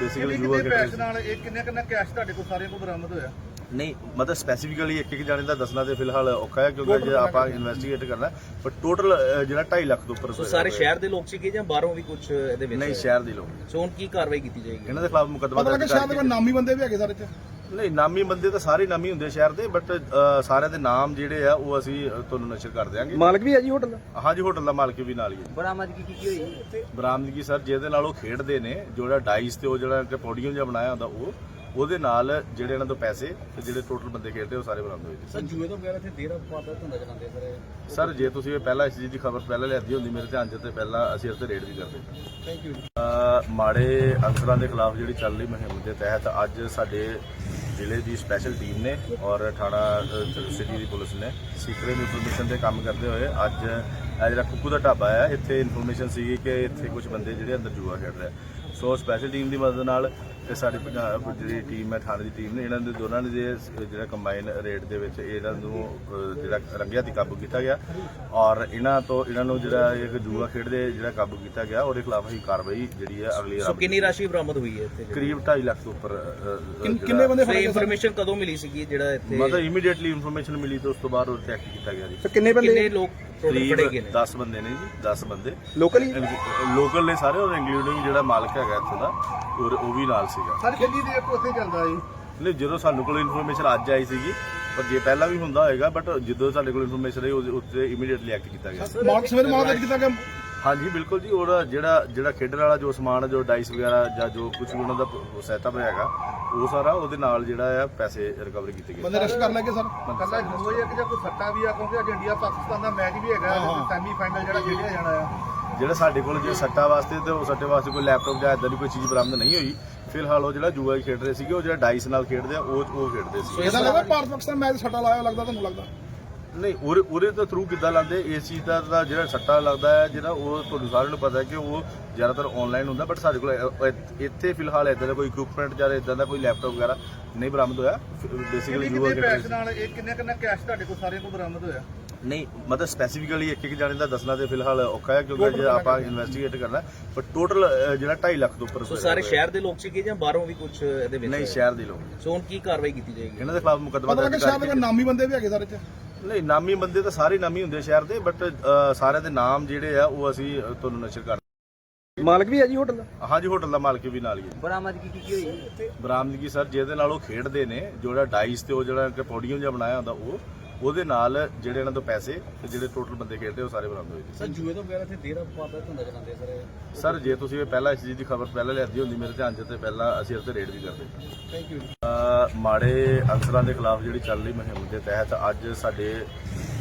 ਬੇਸਿਕਲੀ ਕਿੰਨੇ ਪੈਸੇ ਸੀ ਨਾਲ ਇਹ ਕਿੰਨੇ ਕਿੰਨੇ ਕੈਸ਼ ਤੁਹਾਡੇ ਕੋਲ ਸਾਰੇ ਕੋਲ ਬਰਾਮਦ ਹੋਇਆ? ਨਹੀਂ ਮਤਲਬ ਸਪੈਸੀਫਿਕਲੀ ਇੱਕ ਇੱਕ ਜਾਣੇ ਦਾ ਦੱਸਣਾ ਤੇ ਫਿਲਹਾਲ ਔਖਾ ਹੈ ਕਿਉਂਕਿ ਜੇ ਆਪਾਂ ਇਨਵੈਸਟੀਗੇਟ ਕਰਨਾ ਪਰ ਟੋਟਲ ਜਿਹੜਾ 2.5 ਲੱਖ ਤੋਂ ਉੱਪਰ ਸੋ ਸਾਰੇ ਸ਼ਹਿਰ ਦੇ ਲੋਕ ਸੀਗੇ ਜਾਂ ਬਾਹਰੋਂ ਵੀ ਕੁਝ ਇਹਦੇ ਵਿੱਚ ਨਹੀਂ ਹੈ? ਸ਼ਹਿਰ ਦੇ ਲੋਕ। ਸੋ ਹੁਣ ਕੀ ਕਾਰਵਾਈ ਕੀਤੀ ਜਾਏਗੀ? ਇਹਨਾਂ ਦੇ ਖਿਲਾਫ ਮੁਕੱਦਮਾ ਪਤਾ ਲੱਗਾ ਦਰਜ ਸ਼ਾਇਦ ਕੋਈ ਕਰਕੇ ਨਾਮੀ ਬੰਦੇ ਵੀ ਹੈਗੇ ਸਰ ਇੱਥੇ? ਨਹੀਂ ਨਾਮੀ ਬੰਦੇ ਤਾਂ ਸਾਰੇ ਨਾਮੀ ਹੁੰਦੇ ਸ਼ਹਿਰ ਦੇ ਬਟ ਸਾਰਿਆਂ ਦੇ ਨਾਮ ਜਿਹੜੇ ਆ ਉਹ ਅਸੀਂ ਤੁਹਾਨੂੰ ਨਸ਼ਰ ਕਰ ਦਿਆਂਗੇ। ਮਾਲਕ ਵੀ ਹੈ ਜੀ ਹੋਟਲ ਦਾ? ਹਾਂਜੀ ਹੋਟਲ ਦਾ ਮਾਲਕ ਵੀ ਨਾਲ ਹੀ ਹੈ। ਬਰਾਮਦਗੀ ਕੀ ਕੀ ਹੋਈ ਬਰਾਮਦਗੀ ਸਰ ਜਿਹਦੇ ਨਾਲ ਉਹ ਖੇਡਦੇ ਨੇ ਜਿਹੜਾ ਡਾਈਸ ਤੇ ਉਹ ਜਿਹੜਾ ਕਿ ਪੋਡੀਅਮ ਜਿਹਾ ਬਣਾਇਆ ਹੁੰਦਾ ਉਹ ਉਹਦੇ ਨਾਲ ਜਿਹੜੇ ਇਹਨਾਂ ਤੋਂ ਪੈਸੇ ਤੇ ਜਿਹੜੇ ਟੋਟਲ ਬੰਦੇ ਖੇਡਦੇ ਉਹ ਸਾਰੇ ਬਰਾਮਦ ਹੋਏ ਸਰ ਜੂਏ ਤੋਂ ਵਗੈਰਾ ਇੱਥੇ ਦੇਰ ਬਾਅਦ ਧੰਦਾ ਚਲਾਉਂਦੇ ਸਰ ਸਰ ਜੇ ਤੁਸੀਂ ਇਹ ਪਹਿਲਾਂ ਇਸ ਚੀਜ਼ ਦੀ ਖਬਰ ਪਹਿਲਾਂ ਲਿਆਦੀ ਹੁੰਦੀ ਮੇਰੇ ਧਿਆਨ 'ਚ ਤੇ ਪਹਿਲਾਂ ਅਸੀਂ ਇਸ ਤੇ ਰੇਡ ਵੀ ਕਰਦੇ ਥੈਂਕ ਯੂ ਅ, ਮਾੜੇ ਅਨਸਰਾਂ ਦੇ ਖਿਲਾਫ ਜਿਹੜੀ ਚੱਲ ਰਹੀ ਮੁਹਿੰਮ ਦੇ ਤਹਿਤ ਅੱਜ ਸਾਡੇ ਜ਼ਿਲ੍ਹੇ ਦੀ ਸਪੈਸ਼ਲ ਟੀਮ ਨੇ ਔਰ ਥਾਣਾ ਸਿਟੀ ਦੀ ਪੁਲਿਸ ਨੇ। ਸੀਕ੍ਰੇਟ ਇਨਫੋਰਮੇਸ਼ਨ ਤੇ ਕੰਮ ਕਰਦੇ ਹੋਏ ਅੱਜ ਇਹ ਜਿਹੜਾ ਕੁੱਕੂ ਦਾ ਢਾਬਾ ਆ, ਇੱਥੇ ਇਨਫੋਰਮੇਸ਼ਨ ਸੀਗੀ ਕਿ ਇੱਥੇ ਕੁਝ ਬੰਦੇ ਜਿਹੜੇ ਅੰਦਰ ਜੂਆ ਖੇਡ ਰਹੇ ਸੋ ਸਪੈਸ਼ਲ ਟੀਮ ਦੀ ਮਦਦ ਨਾਲ ਤੇ ਸਾਡੀ ਪੰਜਾਬ ਜਿਹੜੀ ਟੀਮ ਹੈ ਥਾਣੇ ਦੀ ਟੀਮ ਨੇ ਇਹਨਾਂ ਦੇ ਦੋਨਾਂ ਨੇ ਜਿਹੜਾ ਕੰਬਾਈਨ ਰੇਟ ਦੇ ਵਿੱਚ ਇਹਨਾਂ ਨੂੰ ਜਿਹੜਾ ਰੰਗਿਆ ਤੇ ਕਾਬੂ ਕੀਤਾ ਗਿਆ ਔਰ ਇਹਨਾਂ ਤੋਂ ਇਹਨਾਂ ਨੂੰ ਜਿਹੜਾ ਇੱਕ ਜੂਆ ਖੇਡਦੇ ਜਿਹੜਾ ਕਾਬੂ ਕੀਤਾ ਗਿਆ ਉਹਦੇ ਖਿਲਾਫ ਅਸੀਂ ਕਾਰਵਾਈ ਜਿਹੜੀ ਹੈ ਅਗਲੀ ਸੋ ਕਿੰਨੀ ਰਾਸ਼ੀ ਬਰਾਮਦ ਹੋਈ ਹੈ ਇੱਥੇ ਕਰੀਬ 2.5 ਲੱਖ ਤੋਂ ਉੱਪਰ ਕਿੰਨ- ਬੰਦੇ ਫੜੇ ਇਨਫੋਰਮੇਸ਼ਨ ਕਦੋਂ ਮਿਲੀ ਸੀਗੀ ਜਿਹੜਾ ਇੱਥੇ? ਮਤਲਬ ਇਮੀਡੀਏਟਲੀ ਇਨਫੋਰਮੇਸ਼ਨ ਮਿਲੀ ਤੇ ਉਸ ਤੋਂ ਬਾਅਦ ਉਹ ਚੈੱਕ ਕੀਤਾ ਗਿਆ ਜੀ। ਕਿੰਨੇ ਕਿੰਨੇ ਲੋਕ ਕਰੀਬ ਨੇ। 10 ਬੰਦੇ ਨੇ ਜੀ 10 ਬੰਦੇ। ਲੋਕਲ ਹੀ? ਲੋਕਲ ਨੇ ਸਾਰੇ ਔਰ ਇੰਕਲੂਡਿੰਗ ਜਿਹੜਾ ਮਾਲਕ ਹੈਗਾ ਇੱਥੇ ਦਾ ਔਰ ਉਹ ਵੀ ਨਾਲ ਸੀਗਾ। ਸਰ ਕਿੰਨੀ ਦੇਰ ਤੋਂ ਉੱਥੇ ਚੱਲਦਾ ਜੀ? ਨਹੀਂ ਜਦੋਂ ਸਾਨੂੰ ਕੋਲ ਇਨਫੋਰਮੇਸ਼ਨ ਅੱਜ ਆਈ ਸੀਗੀ ਪਰ ਜੇ ਪਹਿਲਾਂ ਵੀ ਹੁੰਦਾ ਹੋਏਗਾ ਬਟ ਜਦੋਂ ਸਾਡੇ ਕੋਲ ਇਨਫੋਰਮੇਸ਼ਨ ਆਈ ਉਹਦੇ ਉੱਤੇ ਇਮੀਡੀਏਟਲੀ ਐਕਟ ਕੀਤਾ ਗਿਆ। ਮਾਰਕ ਸਵੇਰ ਮਾਰਕ ਦਰਜ ਕੀਤਾ ਗਿਆ। ਹਾਂਜੀ ਬਿਲਕੁਲ ਜੀ ਉਹਦਾ ਜਿਹੜਾ ਜਿਹੜਾ ਖੇਡਣ ਵਾਲਾ ਜੋ ਸਮਾਨ ਜੋ ਡਾਈਸ ਵਗੈਰਾ ਜਾਂ ਜੋ ਕੁਝ ਵੀ ਉਹਨਾਂ ਦਾ ਸੈਟਅਪ ਹੈਗਾ ਉਹ ਸਾਰਾ ਉਹਦੇ ਨਾਲ ਜਿਹੜਾ ਆ ਪੈਸੇ ਰਿਕਵਰ ਕੀਤੇ ਗਏ। ਬੰਦੇ ਰੈਸਟ ਕਰ ਲੈਗੇ ਸਰ। ਕੱਲਾ ਜੋ ਹੈ ਕਿ ਜਾਂ ਕੋਈ ਸੱਟਾ ਵੀ ਆ ਕਿਉਂਕਿ ਅੱਜ ਇੰਡੀਆ ਪਾਕਿਸਤਾਨ ਦਾ ਮੈਚ ਵੀ ਹੈਗਾ ਸੈਮੀ ਫਾਈਨਲ ਜਿਹੜਾ ਖੇਡਿਆ ਜਾਣਾ ਆ। ਜਿਹੜਾ ਸਾਡੇ ਕੋਲ ਜੇ ਸੱਟਾ ਵਾਸਤੇ ਤੇ ਉਹ ਸੱਟੇ ਵਾਸਤੇ ਕੋਈ ਲੈਪਟਾਪ ਜਾਂ ਇਦਾਂ ਦੀ ਕੋਈ ਚੀਜ਼ ਬਰਾਮਦ ਨਹੀਂ ਹੋਈ ਫਿਲਹਾਲ ਉਹ ਜਿਹੜਾ ਜੂਆ ਖੇਡ ਰਹੇ ਸੀਗੇ ਉਹ ਜਿਹੜਾ ਡਾਈਸ ਨਾਲ ਖੇਡਦੇ ਆ ਉਹ ਉਹ ਖੇਡਦੇ ਸੀ ਇਹਦਾ ਲੱਗਦਾ ਭਾਰਤ ਪਾਕਿਸਤਾਨ ਮੈਚ ਸੱਟਾ ਲਾਇਆ ਲੱਗਦਾ ਤੁਹਾਨੂੰ ਲੱਗਦਾ? ਨਹੀਂ ਉਹਦੇ ਉਹਦੇ ਤੋਂ ਥਰੂ ਕਿੱਦਾਂ ਲਾਉਂਦੇ? ਚੀਜ਼ ਦਾ ਜਿਹੜਾ ਸੱਟਾ ਲੱਗਦਾ ਹੈ ਜਿਹੜਾ ਉਹ ਤੁਹਾਨੂੰ ਸਾਰਿਆਂ ਨੂੰ ਪਤਾ ਹੈ ਕਿ ਉਹ ਜ਼ਿਆਦਾਤਰ ਆਨਲਾਈਨ ਹੁੰਦਾ ਬਟ ਸਾਡੇ ਕੋਲ ਇ- ਇ- ਇੱਥੇ ਫਿਲਹਾਲ ਇਦਾਂ ਦਾ ਕੋਈ ਇਕਵਿਪਮੈਂਟ ਜਾਂ ਇਦਾਂ ਦਾ ਕੋਈ ਲੈਪਟਾਪ ਵਗੈਰਾ ਨਹੀਂ ਬਰਾਮਦ ਹੋਇਆ। ਬੇਸਿਕਲੀ ਰਹੇ ਪੈਸੇ ਨਾਲ ਇਹ ਕਿੰਨੇ ਕਿੰਨੇ ਕੈਸ਼ ਤੁਹਾਡੇ ਕੋਲ ਸਾਰੇ ਕੋਲ ਬਰਾਮਦ ਹੋਇਆ? ਨਹੀਂ ਮਤਲਬ ਸਪੈਸੀਫਿਕਲੀ ਇੱਕ ਇੱਕ ਜਾਣੇ ਦਾ ਦੱਸਣਾ ਤੇ ਫਿਲਹਾਲ ਔਖਾ ਹੈ ਕਿਉਂਕਿ ਜੇ ਆਪਾਂ ਇਨਵੈਸਟੀਗੇਟ ਕਰਨਾ ਪਰ ਟੋਟਲ ਜਿਹੜਾ 2.5 ਲੱਖ ਤੋਂ ਉੱਪਰ ਸੋ ਸਾਰੇ ਸ਼ਹਿਰ ਦੇ ਲੋਕ ਸੀਗੇ ਜਾਂ ਬਾਹਰੋਂ ਵੀ ਕੁਝ ਇਹਦੇ ਵਿੱਚ ਨਹੀਂ? ਸ਼ਹਿਰ ਦੇ ਲੋਕ। ਸੋ ਹੁਣ ਕੀ ਕਾਰਵਾਈ ਕੀਤੀ ਜਾਏਗੀ? ਇਹਨਾਂ ਦੇ ਖਿਲਾਫ ਮੁਕੱਦਮਾ ਪਤਾ ਲੱਗਾ ਦਰਜ ਸ਼ਾਇਦ ਕਰਕੇ ਨਾਮੀ ਬੰਦੇ ਵੀ ਹੈਗੇ ਸਰ ਨਹੀਂ ਨਾਮੀ ਬੰਦੇ ਤਾਂ ਸਾਰੇ ਨਾਮੀ ਹੁੰਦੇ ਸ਼ਹਿਰ ਦੇ ਬਟ ਸਾਰਿਆਂ ਦੇ ਨਾਮ ਜਿਹੜੇ ਆ ਉਹ ਅਸੀਂ ਤੁਹਾਨੂੰ ਨਸ਼ਰ ਕਰ ਮਾਲਕ ਵੀ ਹੈ ਜੀ ਹੋਟਲ ਦਾ? ਹਾਂਜੀ ਹੋਟਲ ਦਾ ਮਾਲਕ ਵੀ ਨਾਲ ਹੀ ਹੈ ਬਰਾਮਦਗੀ ਕੀ ਕੀ ਹੋਈ? ਬਰਾਮਦਗੀ ਸਰ ਜਿਹਦੇ ਨਾਲ ਉਹ ਖੇਡਦੇ ਨੇ ਜਿਹੜਾ ਡਾਈਸ ਤੇ ਉਹ ਜਿਹੜਾ ਪੋਡੀਅਮ ਜਿਹਾ ਬਣਾਇਆ ਹੁੰਦਾ ਉਹ ਉਹਦੇ ਨਾਲ ਜਿਹੜੇ ਇਹਨਾਂ ਤੋਂ ਪੈਸੇ ਤੇ ਜਿਹੜੇ ਟੋਟਲ ਬੰਦੇ ਖੇਡਦੇ ਉਹ ਸਾਰੇ ਬਰਾਮਦ ਹੋਏ ਜੀ। ਸਰ ਜੂਏ ਤੋਂ ਵਗੈਰਾ ਇੱਥੇ ਦੇਰ ਬਾਅਦ ਧੰਦਾ ਚਲਾਉਂਦੇ ਸਰ। ਸਰ ਜੇ ਤੁਸੀਂ ਇਹ ਪਹਿਲਾਂ ਇਸ ਚੀਜ਼ ਦੀ ਖਬਰ ਪਹਿਲਾਂ ਲਿਆਦੀ ਹੁੰਦੀ ਮੇਰੇ ਧਿਆਨ 'ਚ ਤੇ ਪਹਿਲਾਂ ਅਸੀਂ ਤੇ ਰੇਡ ਵੀ ਕਰਦੇ। ਥੈਂਕ ਯੂ ਮਾੜੇ ਅਨਸਰਾਂ ਦੇ ਖਿਲਾਫ ਜਿਹੜੀ ਚੱਲ ਰਹੀ ਮੁਹਿੰਮ ਦੇ ਤਹਿਤ ਅੱਜ ਸਾਡੇ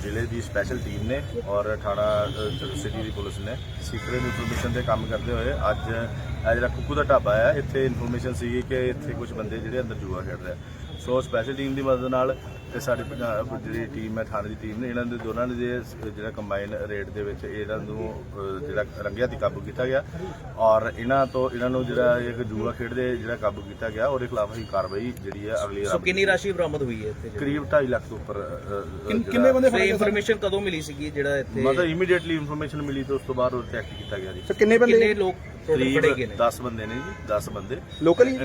ਜ਼ਿਲ੍ਹੇ ਦੀ ਸਪੈਸ਼ਲ ਟੀਮ ਨੇ ਔਰ ਥਾਣਾ ਸਿਟੀ ਦੀ ਪੁਲਿਸ ਨੇ ਸੀਕ੍ਰੇਟ ਇਨਫੋਰਮੇਸ਼ਨ ਤੇ ਕੰਮ ਕਰਦੇ ਹੋਏ ਅੱਜ ਇਹ ਜਿਹੜਾ ਕੁੱਕੂ ਦਾ ਢਾਬਾ ਹੈ ਇੱਥੇ ਇਨਫੋਰਮੇਸ਼ਨ ਸੀਗੀ ਕਿ ਇੱਥੇ ਕੁਝ ਬੰਦੇ ਜਿਹੜੇ ਅੰਦਰ ਜੂਆ ਖੇਡ ਰਹੇ ਆ। ਸੋ ਸਪੈਸ਼ਲ ਟੀਮ ਦੀ ਮਦਦ ਨਾਲ ਤੇ ਸਾਡੀ ਪੰਜਾਬ ਜਿਹੜੀ ਟੀਮ ਹੈ ਥਾਣੇ ਦੀ ਟੀਮ ਨੇ ਇਹਨਾਂ ਦੇ ਦੋਨਾਂ ਨੇ ਜਿਹੜਾ ਕੰਬਾਈਨ ਰੇਟ ਦੇ ਵਿੱਚ ਇਹਨਾਂ ਨੂੰ ਜਿਹੜਾ ਰੰਗਿਆ ਤੇ ਕਾਬੂ ਕੀਤਾ ਗਿਆ। ਔਰ ਇਹਨਾਂ ਤੋਂ ਇਹਨਾਂ ਨੂੰ ਜਿਹੜਾ ਇੱਕ ਜੂਆ ਖੇਡਦੇ ਜਿਹੜਾ ਕਾਬੂ ਕੀਤਾ ਗਿਆ ਉਹਦੇ ਖਿਲਾਫ ਅਸੀਂ ਕਾਰਵਾਈ ਜਿਹੜੀ ਹੈ ਅਗਲੀ ਸੋ ਕਿੰਨੀ ਰਾਸ਼ੀ ਬਰਾਮਦ ਹੋਈ ਹੈ ਇੱਥੇ? ਕਰੀਬ 2.5 ਲੱਖ ਤੋਂ ਉੱਪਰ ਕਿੰਨ- ਬੰਦੇ ਸੋ ਫੜੇ ਇਨਫੋਰਮੇਸ਼ਨ ਕਦੋਂ ਮਿਲੀ ਸੀਗੀ ਜਿਹੜਾ ਇੱਥੇ? ਮਤਲਬ ਇਮੀਡੀਏਟਲੀ ਇਨਫੋਰਮੇਸ਼ਨ ਮਿਲੀ ਤੇ ਉਸ ਤੋਂ ਬਾਅਦ ਉਹ ਚੈੱਕ ਕੀਤਾ ਗਿਆ ਜੀ। ਕਿੰਨੇ ਕਿੰਨੇ ਲੋਕ ਕਰੀਬ ਨੇ 10 ਬੰਦੇ ਨੇ ਜੀ 10 ਬੰਦੇ। ਲੋਕਲ ਹੀ?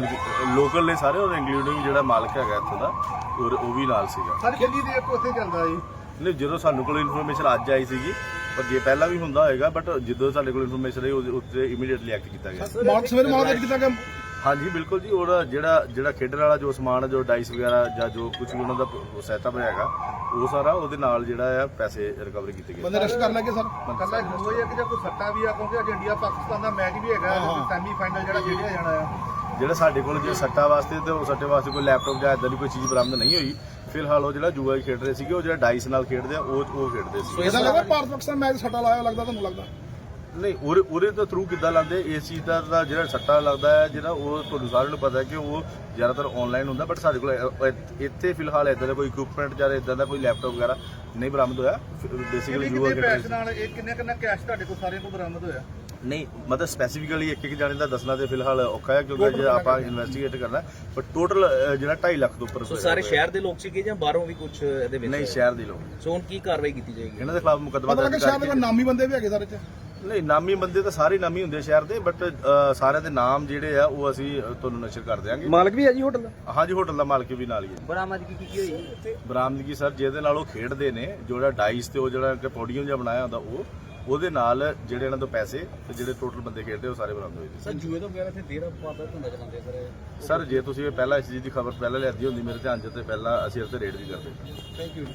ਲੋਕਲ ਨੇ ਸਾਰੇ ਔਰ ਇੰਕਲੂਡਿੰਗ ਜਿਹੜਾ ਮਾਲਕ ਹੈਗਾ ਇੱਥੇ ਦਾ ਔਰ ਉਹ ਵੀ ਨਾਲ ਸੀਗਾ। ਸਰ ਕਿੰਨੀ ਦੇਰ ਤੋਂ ਉੱਥੇ ਚੱਲਦਾ ਜੀ ਨਹੀਂ ਜਦੋਂ ਸਾਨੂੰ ਕੋਲ ਇਨਫੋਰਮੇਸ਼ਨ ਅੱਜ ਆਈ ਸੀਗੀ ਪਰ ਜੇ ਪਹਿਲਾਂ ਵੀ ਹੁੰਦਾ ਹੋਏਗਾ ਬਟ ਜਦੋਂ ਸਾਡੇ ਕੋਲ ਇਨਫੋਰਮੇਸ਼ਨ ਆਈ ਉਹਦੇ ਉੱਤੇ ਇਮੀਡੀਏਟਲੀ ਐਕਟ ਕੀਤਾ ਗਿਆ। ਮਾਰਕ ਸਵੇਰ ਮਾਰਕ ਕੀਤਾ ਗਿਆ। ਹਾਂਜੀ ਬਿਲਕੁਲ ਜੀ ਉਹਦਾ ਜਿਹੜਾ ਜਿਹੜਾ ਖੇਡਣ ਵਾਲਾ ਜੋ ਸਮਾਨ ਜੋ ਡਾਈਸ ਵਗੈਰਾ ਜਾਂ ਜੋ ਕੁਝ ਵੀ ਉਹਨਾਂ ਦਾ ਸੈਟਅਪ ਹੈਗਾ ਉਹ ਸਾਰਾ ਉਹਦੇ ਨਾਲ ਜਿਹੜਾ ਆ ਪੈਸੇ ਰਿਕਵਰ ਕੀਤੇ ਗਏ। ਬੰਦੇ ਰੈਸਟ ਕਰ ਲੈਗੇ ਸਰ? ਕੱਲਾ ਜੋ ਹੈ ਕਿ ਜਾਂ ਕੋਈ ਸੱਟਾ ਵੀ ਆ ਕਿਉਂਕਿ ਅੱਜ ਇੰਡੀਆ ਪਾਕਿਸਤਾਨ ਦਾ ਮੈਚ ਵੀ ਹੈਗਾ ਸੈਮੀ ਫਾਈਨਲ ਜਿਹੜਾ ਖੇਡਿਆ ਜਾਣਾ ਆ। ਜਿਹੜਾ ਸਾਡੇ ਕੋਲ ਜੇ ਸੱਟਾ ਵਾਸਤੇ ਤੇ ਉਹ ਸੱਟੇ ਵਾਸਤੇ ਕੋਈ ਲੈਪਟਾਪ ਜਾਂ ਇਦਾਂ ਦੀ ਕੋਈ ਚੀਜ਼ ਬਰਾਮਦ ਨਹੀਂ ਹੋਈ ਫਿਲਹਾਲ ਉਹ ਜਿਹੜਾ ਜੂਆ ਹੀ ਖੇਡ ਰਹੇ ਸੀਗੇ ਉਹ ਜਿਹੜਾ ਡਾਈਸ ਨਾਲ ਖੇਡਦੇ ਆ ਉਹ ਉਹ ਖੇਡਦੇ ਸੀ। ਇਹਦਾ ਲੱਗਦਾ ਭਾਰਤ ਪਾਕਿਸਤਾਨ ਮੈਚ ਸੱਟਾ ਲਾਇਆ ਲੱਗਦਾ ਤੁਹਾਨੂੰ ਲੱਗਦਾ? ਨਹੀਂ ਉਹਦੇ ਉਹਦੇ ਤੋਂ ਥਰੂ ਕਿੱਦਾਂ ਲਾਉਂਦੇ? ਚੀਜ਼ ਦਾ ਤਾਂ ਜਿਹੜਾ ਸੱਟਾ ਲੱਗਦਾ ਹੈ ਜਿਹੜਾ ਉਹ ਤੁਹਾਨੂੰ ਸਾਰਿਆਂ ਨੂੰ ਪਤਾ ਕਿ ਉਹ ਜ਼ਿਆਦਾਤਰ ਆਨਲਾਈਨ ਹੁੰਦਾ ਬਟ ਸਾਡੇ ਕੋਲ ਇ- ਇ- ਇੱਥੇ ਫਿਲਹਾਲ ਇਦਾਂ ਦਾ ਕੋਈ ਇਕਵਿਪਮੈਂਟ ਜਾਂ ਇਦਾਂ ਦਾ ਕੋਈ ਲੈਪਟਾਪ ਵਗੈਰਾ ਨਹੀਂ ਬਰਾਮਦ ਹੋਇਆ। ਬੇਸਿਕਲੀ ਕਿੰਨੇ ਰਹੇ ਪੈਸੇ ਨਾਲ ਇਹ ਕਿੰਨੇ ਕਿੰਨਾ ਕੈਸ਼ ਤੁਹਾਡੇ ਕੋਲ ਸਾਰਿਆਂ ਕੋਲ ਬਰਾਮਦ ਹੋਇਆ? ਨਹੀਂ ਮਤਲਬ ਸਪੈਸੀਫਿਕਲੀ ਇੱਕ ਇੱਕ ਜਾਣੇ ਦਾ ਦੱਸਣਾ ਤੇ ਫਿਲਹਾਲ ਔਖਾ ਹੈ ਕਿਉਂਕਿ ਜੇ ਆਪਾਂ ਇਨਵੈਸਟੀਗੇਟ ਕਰਨਾ ਪਰ ਟੋਟਲ ਜਿਹੜਾ 2.5 ਲੱਖ ਤੋਂ ਉੱਪਰ ਸੋ ਸਾਰੇ ਸ਼ਹਿਰ ਦੇ ਲੋਕ ਸੀਗੇ ਜਾਂ ਬਾਹਰੋਂ ਵੀ ਕੁਝ ਇਹਦੇ ਵਿੱਚ? ਨਹੀਂ ਸ਼ਹਿਰ ਦੇ ਲੋਕ। ਸੋ ਹੁਣ ਕੀ ਕਾਰਵਾਈ ਕੀਤੀ ਜਾਏਗੀ? ਇਹਨਾਂ ਦੇ ਖਿਲਾਫ ਮੁਕੱਦਮਾ ਦਰਜ ਸ਼ਾਇਦ ਕਰਕੇ ਨਾਮੀ ਬੰਦੇ ਵੀ ਹੈਗੇ ਸਾਰੇ ਚ ਨਹੀਂ ਨਾਮੀ ਬੰਦੇ ਤਾਂ ਸਾਰੇ ਨਾਮੀ ਹੁੰਦੇ ਸ਼ਹਿਰ ਦੇ ਬਟ ਸਾਰਿਆਂ ਦੇ ਨਾਮ ਜਿਹੜੇ ਆ ਉਹ ਅਸੀਂ ਤੁਹਾਨੂੰ ਨਸ਼ਰ ਕਰ ਦਿਆਂਗੇ। ਮਾਲਕ ਵੀ ਹੈ ਜੀ ਹੋਟਲ ਦਾ? ਹਾਂਜੀ ਹੋਟਲ ਦਾ ਮਾਲਕ ਵੀ ਨਾਲ ਹੀ ਹੈ। ਬਰਾਮਦ ਕੀ ਕੀ ਹੋਈ? ਬਰਾਮਦਗੀ ਸਰ ਜਿਹਦੇ ਨਾਲ ਉਹ ਖੇਡਦੇ ਨੇ ਜਿਹੜਾ ਡਾਈਸ ਤੇ ਉਹ ਜਿਹੜਾ ਪੋਡੀਅਮ ਜਿਹਾ ਬਣਾਇਆ ਹੁੰਦਾ ਉਹ ਉਹਦੇ ਨਾਲ ਜਿਹੜੇ ਇਹਨਾਂ ਤੋਂ ਪੈਸੇ ਤੇ ਜਿਹੜੇ ਟੋਟਲ ਬੰਦੇ ਖੇਡਦੇ ਉਹ ਸਾਰੇ ਬਰਾਮਦ ਹੋਏ ਨੇ। ਸਰ ਜੂਏ ਤੋਂ ਵਗੈਰਾ ਇੱਥੇ ਦੇਰ ਪਾਦਾ ਧੰਦਾ ਚਲਾਉਂਦੇ ਸਰ ਸਰ ਜੇ ਤੁਸੀਂ ਇਹ ਪਹਿਲਾਂ ਇਸ ਚੀਜ਼ ਦੀ ਖਬਰ ਪਹਿਲਾਂ ਲਿਆਦੀ ਹੁੰਦੀ ਮੇਰੇ ਧਿਆਨ 'ਚ ਤੇ ਪਹਿਲਾਂ ਅਸੀਂ ਇਸ ਤੇ ਰੇਡ ਵੀ ਕਰਦੇ। ਥੈਂਕ ਯੂ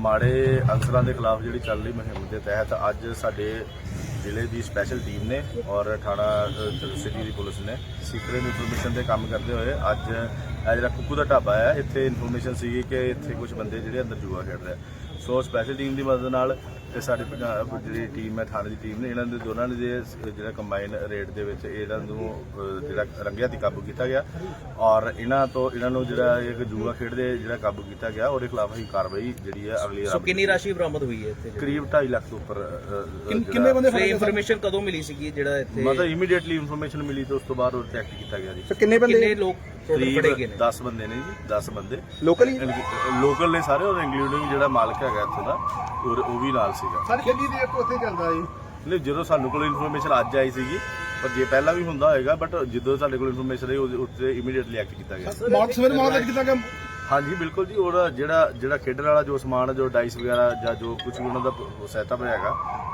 ਮਾੜੇ ਅਨਸਰਾਂ ਦੇ ਖਿਲਾਫ ਜਿਹੜੀ ਚੱਲ ਰਹੀ ਮੁਹਿੰਮ ਦੇ ਤਹਿਤ ਅੱਜ ਸਾਡੇ ਜ਼ਿਲ੍ਹੇ ਦੀ ਸਪੈਸ਼ਲ ਟੀਮ ਨੇ ਔਰ ਥਾਣਾ ਸਿਟੀ ਦੀ ਪੁਲਿਸ ਨੇ ਸੀਕ੍ਰੇਟ ਇਨਫੋਰਮੇਸ਼ਨ ਤੇ ਕੰਮ ਕਰਦੇ ਹੋਏ ਅੱਜ ਇਹ ਜਿਹੜਾ ਕੁੱਕੂ ਦਾ ਢਾਬਾ ਹੈ ਇੱਥੇ ਇਨਫੋਰਮੇਸ਼ਨ ਸੀਗੀ ਕਿ ਇੱਥੇ ਕੁਝ ਬੰਦੇ ਜਿਹੜੇ ਅੰਦਰ ਜੂਆ ਖੇਡ ਰਹੇ। ਸੋ ਸਪੈਸ਼ਲ ਟੀਮ ਦੀ ਮਦਦ ਨਾਲ ਤੇ ਸਾਡੀ ਪੰਜਾਬ ਜਿਹੜੀ ਟੀਮ ਹੈ ਥਾਣੇ ਦੀ ਟੀਮ ਨੇ ਇਹਨਾਂ ਦੇ ਦੋਨਾਂ ਨੇ ਦੇ ਜਿਹੜਾ ਕੰਬਾਈਨ ਰੇਟ ਦੇ ਵਿੱਚ ਇਹਨਾਂ ਨੂੰ ਜਿਹੜਾ ਰੰਗਿਆ ਤੇ ਕਾਬੂ ਕੀਤਾ ਗਿਆ। ਔਰ ਇਹਨਾਂ ਤੋਂ ਇਹਨਾਂ ਨੂੰ ਜਿਹੜਾ ਇੱਕ ਜੂਆ ਖੇਡਦੇ ਜਿਹੜਾ ਕਾਬੂ ਕੀਤਾ ਗਿਆ ਉਹਦੇ ਖਿਲਾਫ ਹੀ ਕਾਰਵਾਈ ਜਿਹੜੀ ਹੈ ਅਗਲੀ ਸੋ ਰਾਤ ਕਿੰਨੀ ਰਾਸ਼ੀ ਬਰਾਮਦ ਹੋਈ ਹੈ ਇੱਥੇ? ਕਰੀਬ 2.5 ਲੱਖ ਤੋਂ ਉੱਪਰ ਕਿੰਨ- ਕਿੰਨੇ ਬੰਦੇ ਸੋ ਫੜੇ ਇਨਫੋਰਮੇਸ਼ਨ ਕਦੋਂ ਮਿਲੀ ਸੀਗੀ ਜਿਹੜਾ ਇੱਥੇ? ਮਤਲਬ ਇਮੀਡੀਏਟਲੀ ਇਨਫੋਰਮੇਸ਼ਨ ਮਿਲੀ ਤੇ ਉਸ ਤੋਂ ਬਾਅਦ ਉਹ ਤੇ ਐਕਟ ਕੀਤਾ ਗਿਆ ਜੀ। ਸਰ ਕਿੰਨੇ ਕਿੰਨੇ ਬੰਦੇ ਲੋਕ ਟੋਟਲ ਕਰੀਬ ਫੜੇ ਗਏ ਨੇ। 10 ਬੰਦੇ ਨੇ ਜੀ 10 ਬੰਦੇ। ਲੋਕਲ ਹੀ? ਲੋਕਲ ਨੇ ਸਾਰੇ ਔਰ ਇੰਕਲੂਡਿੰਗ ਜਿਹੜਾ ਮਾਲਕ ਹੈਗਾ ਇੱਥੋਂ ਦਾ ਔਰ ਉਹ ਵੀ ਨਾਲ ਸੀਗਾ। ਸਰ ਕਿੰਨੀ ਦੇਰ ਤੋਂ ਉੱਥੇ ਚੱਲਦਾ ਜੀ ਨਹੀਂ ਜਦੋਂ ਸਾਨੂੰ ਕੋਲ ਇਨਫੋਰਮੇਸ਼ਨ ਅੱਜ ਆਈ ਸੀਗੀ ਪਰ ਜੇ ਪਹਿਲਾਂ ਵੀ ਹੁੰਦਾ ਹੋਏਗਾ ਬਟ ਜਦੋਂ ਸਾਡੇ ਕੋਲ ਇਨਫੋਰਮੇਸ਼ਨ ਆਈ ਉਹਦੇ ਉੱਤੇ ਇਮੀਡੀਏਟਲੀ ਐਕਟ ਕੀਤਾ ਗਿਆ। ਮਾਲਕ ਸਵੇਰੇ ਮਾਲਕ ਕੀਤਾ ਕਿ ਹਾਂਜੀ ਬਿਲਕੁਲ ਜੀ ਉਹਦਾ ਜਿਹੜਾ ਜਿਹੜਾ ਖੇਡਣ ਵਾਲਾ ਜੋ ਸਮਾਨ ਜੋ ਡਾਈਸ ਵਗੈਰਾ ਜਾਂ ਜੋ ਕੁਝ ਵੀ ਉਹਨਾਂ ਦਾ ਸੈਟਅਪ ਹੈਗਾ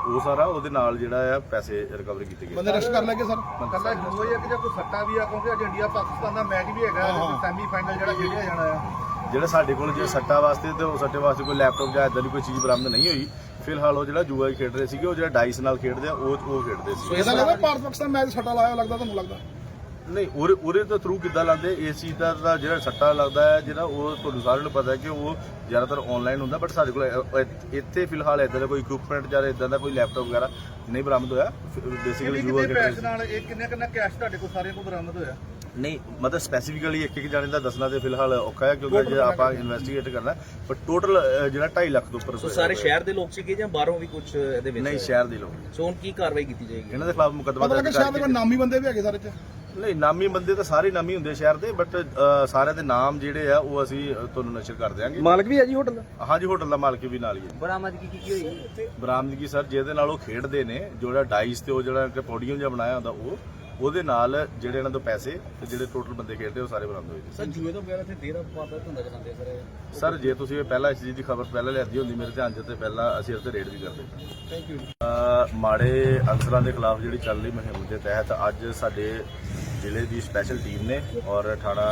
ਉਹ ਸਾਰਾ ਉਹਦੇ ਨਾਲ ਜਿਹੜਾ ਆ ਪੈਸੇ ਰਿਕਵਰ ਕੀਤੇ ਗਏ। ਬੰਦੇ ਰੈਸਟ ਕਰ ਲਏ ਸਰ। ਕੱਲਾ ਜੂਆ ਹੀ ਆ ਕਿ ਜਾਂ ਕੋਈ ਸੱਟਾ ਵੀ ਆ ਕਿਉਂਕਿ ਅੱਜ ਇੰਡੀਆ ਪਾਕਿਸਤਾਨ ਦਾ ਮੈਚ ਵੀ ਹੈਗਾ ਸੈਮੀ ਫਾਈਨਲ ਜਿਹੜਾ ਖੇਡਿਆ ਜਾਣਾ ਆ। ਜਿਹੜਾ ਸਾਡੇ ਕੋਲ ਜੇ ਸੱਟਾ ਵਾਸਤੇ ਤੇ ਉਹ ਸੱਟੇ ਵਾਸਤੇ ਕੋਈ ਲੈਪਟਾਪ ਜਾਂ ਇਦਾਂ ਦੀ ਕੋਈ ਚੀਜ਼ ਬਰਾਮਦ ਨਹੀਂ ਹੋਈ ਫਿਲਹਾਲ ਉਹ ਜਿਹੜਾ ਜੂਆ ਖੇਡ ਰਹੇ ਸੀਗੇ ਉਹ ਜਿਹੜਾ ਡਾਈਸ ਨਾਲ ਖੇਡਦੇ ਆ ਉਹ ਉਹ ਖੇਡਦੇ ਸੀ ਇਹਦਾ ਲੱਗਦਾ ਭਾਰਤ ਪਾਕਿਸਤਾਨ ਮੈਚ ਸੱਟਾ ਲਾਇਆ ਲੱਗਦਾ ਤੁਹਾਨੂੰ ਲੱਗਦਾ? ਨਹੀਂ ਉਹਦੇ ਉਹਦੇ ਤੋਂ ਥਰੂ ਕਿੱਦਾਂ ਲਾਉਂਦੇ? ਚੀਜ਼ ਦਾ ਜਿਹੜਾ ਸੱਟਾ ਲੱਗਦਾ ਹੈ ਜਿਹੜਾ ਉਹ ਤੁਹਾਨੂੰ ਸਾਰਿਆਂ ਨੂੰ ਪਤਾ ਹੈ ਕਿ ਉਹ ਜ਼ਿਆਦਾਤਰ ਆਨਲਾਈਨ ਹੁੰਦਾ ਬਟ ਸਾਡੇ ਕੋਲ ਇ- ਇ- ਇੱਥੇ ਫਿਲਹਾਲ ਇਦਾਂ ਦਾ ਕੋਈ ਇਕਵਿਪਮੈਂਟ ਜਾਂ ਇਦਾਂ ਦਾ ਕੋਈ ਲੈਪਟਾਪ ਵਗੈਰਾ ਨਹੀਂ ਬਰਾਮਦ ਹੋਇਆ। ਬੇਸਿਕਲੀ ਕਿੰਨੇ ਰਹੇ ਪੈਸੇ ਨਾਲ ਇਹ ਕਿੰਨੇ ਕਿੰਨਾ ਕੈਸ਼ ਤੁਹਾਡੇ ਕੋਲ ਸਾਰਿਆਂ ਕੋਲ ਬਰਾਮਦ ਹੋਇਆ? ਨਹੀਂ ਮਤਲਬ ਸਪੈਸੀਫਿਕਲੀ ਇੱਕ ਇੱਕ ਜਾਣੇ ਦਾ ਦੱਸਣਾ ਤੇ ਫਿਲਹਾਲ ਔਖਾ ਹੈ ਕਿਉਂਕਿ ਜੇ ਆਪਾਂ ਇਨਵੈਸਟੀਗੇਟ ਕਰਨਾ ਪਰ ਟੋਟਲ ਜਿਹੜਾ 2.5 ਲੱਖ ਤੋਂ ਉੱਪਰ ਸੋ ਸਾਰੇ ਸ਼ਹਿਰ ਦੇ ਲੋਕ ਸੀਗੇ ਜਾਂ ਬਾਹਰੋਂ ਵੀ ਕੁਝ ਇਹਦੇ ਵਿੱਚ ਨਹੀਂ ਸ਼ਹਿਰ ਦੇ ਲੋਕ। ਸੋ ਹੁਣ ਕੀ ਕਾਰਵਾਈ ਕੀਤੀ ਜਾਏਗੀ? ਇਹਨਾਂ ਦੇ ਖਿਲਾਫ ਮੁਕੱਦਮਾ ਦਰਜ ਸ਼ਾਇਦ ਕੋਈ ਕਰਕੇ ਨਾਮੀ ਬੰਦੇ ਵੀ ਹੈਗੇ ਸਾਰੇ ਚ ਨਹੀਂ ਨਾਮੀ ਬੰਦੇ ਤਾਂ ਸਾਰੇ ਨਾਮੀ ਹੁੰਦੇ ਸ਼ਹਿਰ ਦੇ ਬਟ ਸਾਰਿਆਂ ਦੇ ਨਾਮ ਜਿਹੜੇ ਆ ਉਹ ਅਸੀਂ ਤੁਹਾਨੂੰ ਨਸ਼ਰ ਕਰ ਦਿਆਂਗੇ। ਮਾਲਕ ਵੀ ਹੈ ਜੀ ਹੋਟਲ ਦਾ? ਹਾਂਜੀ ਹੋਟਲ ਦਾ ਮਾਲਕ ਵੀ ਨਾਲ ਹੀ ਹੈ। ਬਰਾਮਦ ਕੀ ਕੀ ਹੋਈ? ਬਰਾਮਦਗੀ ਸਰ ਜਿਹਦੇ ਨਾਲ ਉਹ ਖੇਡਦੇ ਨੇ ਜਿਹੜਾ ਡਾਈਸ ਤੇ ਉਹ ਜਿਹੜਾ ਪੋਡੀਅਮ ਜਿਹਾ ਬਣਾਇਆ ਹੁੰਦਾ ਉਹ ਉਹਦੇ ਨਾਲ ਜਿਹੜੇ ਇਹਨਾਂ ਤੋਂ ਪੈਸੇ ਤੇ ਜਿਹੜੇ ਟੋਟਲ ਬੰਦੇ ਖੇਡਦੇ ਉਹ ਸਾਰੇ ਬਰਾਮਦ ਹੋਏ ਜੀ। ਸਰ ਜੂਏ ਤੋਂ ਵਗੈਰਾ ਇੱਥੇ ਦੇਰ ਪਾਦਾ ਧੰਦਾ ਚਲਾਉਂਦੇ ਸਰ। ਸਰ ਜੇ ਤੁਸੀਂ ਇਹ ਪਹਿਲਾਂ ਇਸ ਚੀਜ਼ ਦੀ ਖਬਰ ਪਹਿਲਾਂ ਲਿਆਦੀ ਹੁੰਦੀ ਮੇਰੇ ਧਿਆਨ 'ਚ ਤੇ ਪਹਿਲਾਂ ਅਸੀਂ ਇਸ ਤੇ ਰੇਡ ਵੀ ਕਰਦੇ। ਥੈਂਕ ਯੂ ਅ, ਮਾੜੇ ਅਨਸਰਾਂ ਦੇ ਖਿਲਾਫ ਜਿਹੜੀ ਚੱਲ ਰਹੀ ਮੁਹਿੰਮ ਦੇ ਤਹਿਤ ਅੱਜ ਸਾਡੇ ਜ਼ਿਲ੍ਹੇ ਦੀ ਸਪੈਸ਼ਲ ਟੀਮ ਨੇ ਔਰ ਥਾਣਾ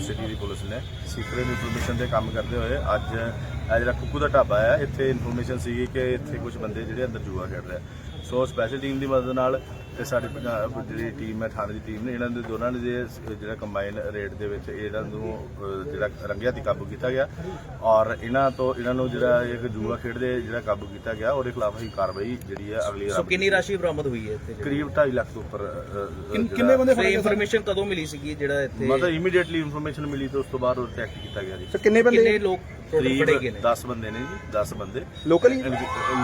ਸਿਟੀ ਦੀ ਪੁਲਿਸ ਨੇ ਸੀਕ੍ਰੇਟ ਇਨਫੋਰਮੇਸ਼ਨ ਤੇ ਕੰਮ ਕਰਦੇ ਹੋਏ ਅੱਜ ਇਹ ਜਿਹੜਾ ਕੁੱਕੂ ਦਾ ਢਾਬਾ ਹੈ ਇੱਥੇ ਇਨਫੋਰਮੇਸ਼ਨ ਸੀਗੀ ਕਿ ਇੱਥੇ ਕੁਝ ਬੰਦੇ ਜਿਹੜੇ ਅੰਦਰ ਜੂਆ ਖੇਡ ਰਹੇ ਆ। ਸੋ ਸਪੈਸ਼ਲ ਟੀਮ ਦੀ ਮਦਦ ਨਾਲ ਤੇ ਸਾਡੀ ਪੰਜਾਬ ਜਿਹੜੀ ਟੀਮ ਹੈ ਥਾਣੇ ਦੀ ਟੀਮ ਨੇ ਇਹਨਾਂ ਦੇ ਦੋਨਾਂ ਨੇ ਦੇ ਜਿਹੜਾ ਕੰਬਾਈਨ ਰੇਟ ਦੇ ਵਿੱਚ ਇਹਨਾਂ ਨੂੰ ਜਿਹੜਾ ਰੰਗਿਆ ਤੇ ਕਾਬੂ ਕੀਤਾ ਗਿਆ। ਔਰ ਇਹਨਾਂ ਤੋਂ ਇਹਨਾਂ ਨੂੰ ਜਿਹੜਾ ਇੱਕ ਜੂਆ ਖੇਡਦੇ ਜਿਹੜਾ ਕਾਬੂ ਕੀਤਾ ਗਿਆ ਉਹਦੇ ਖਿਲਾਫ ਹੀ ਕਾਰਵਾਈ ਜਿਹੜੀ ਹੈ ਅਗਲੀ ਸੋ ਰਾਤ ਕਿੰਨੀ ਰਾਸ਼ੀ ਬਰਾਮਦ ਹੋਈ ਹੈ ਇੱਥੇ ਕਰੀਬ 2.5 ਲੱਖ ਤੋਂ ਉੱਪਰ ਕਿੰਨ- ਬੰਦੇ ਫੜੇ ਇਨਫੋਰਮੇਸ਼ਨ ਕਦੋਂ ਮਿਲੀ ਸੀਗੀ ਜਿਹੜਾ ਇੱਥੇ? ਮਤਲਬ ਇਮੀਡੀਏਟਲੀ ਇਨਫੋਰਮੇਸ਼ਨ ਮਿਲੀ ਤੇ ਉਸ ਤੋਂ ਬਾਅਦ ਉਹ ਤੇ ਐਕਟ ਕੀਤਾ ਗਿਆ ਜੀ। ਕਿੰਨੇ ਕਿੰਨੇ ਬੰਦੇ? ਲੋਕ ਕਰੀਬ ਨੇ। 10 ਬੰਦੇ ਨੇ ਜੀ 10 ਬੰਦੇ। ਲੋਕਲ ਹੀ?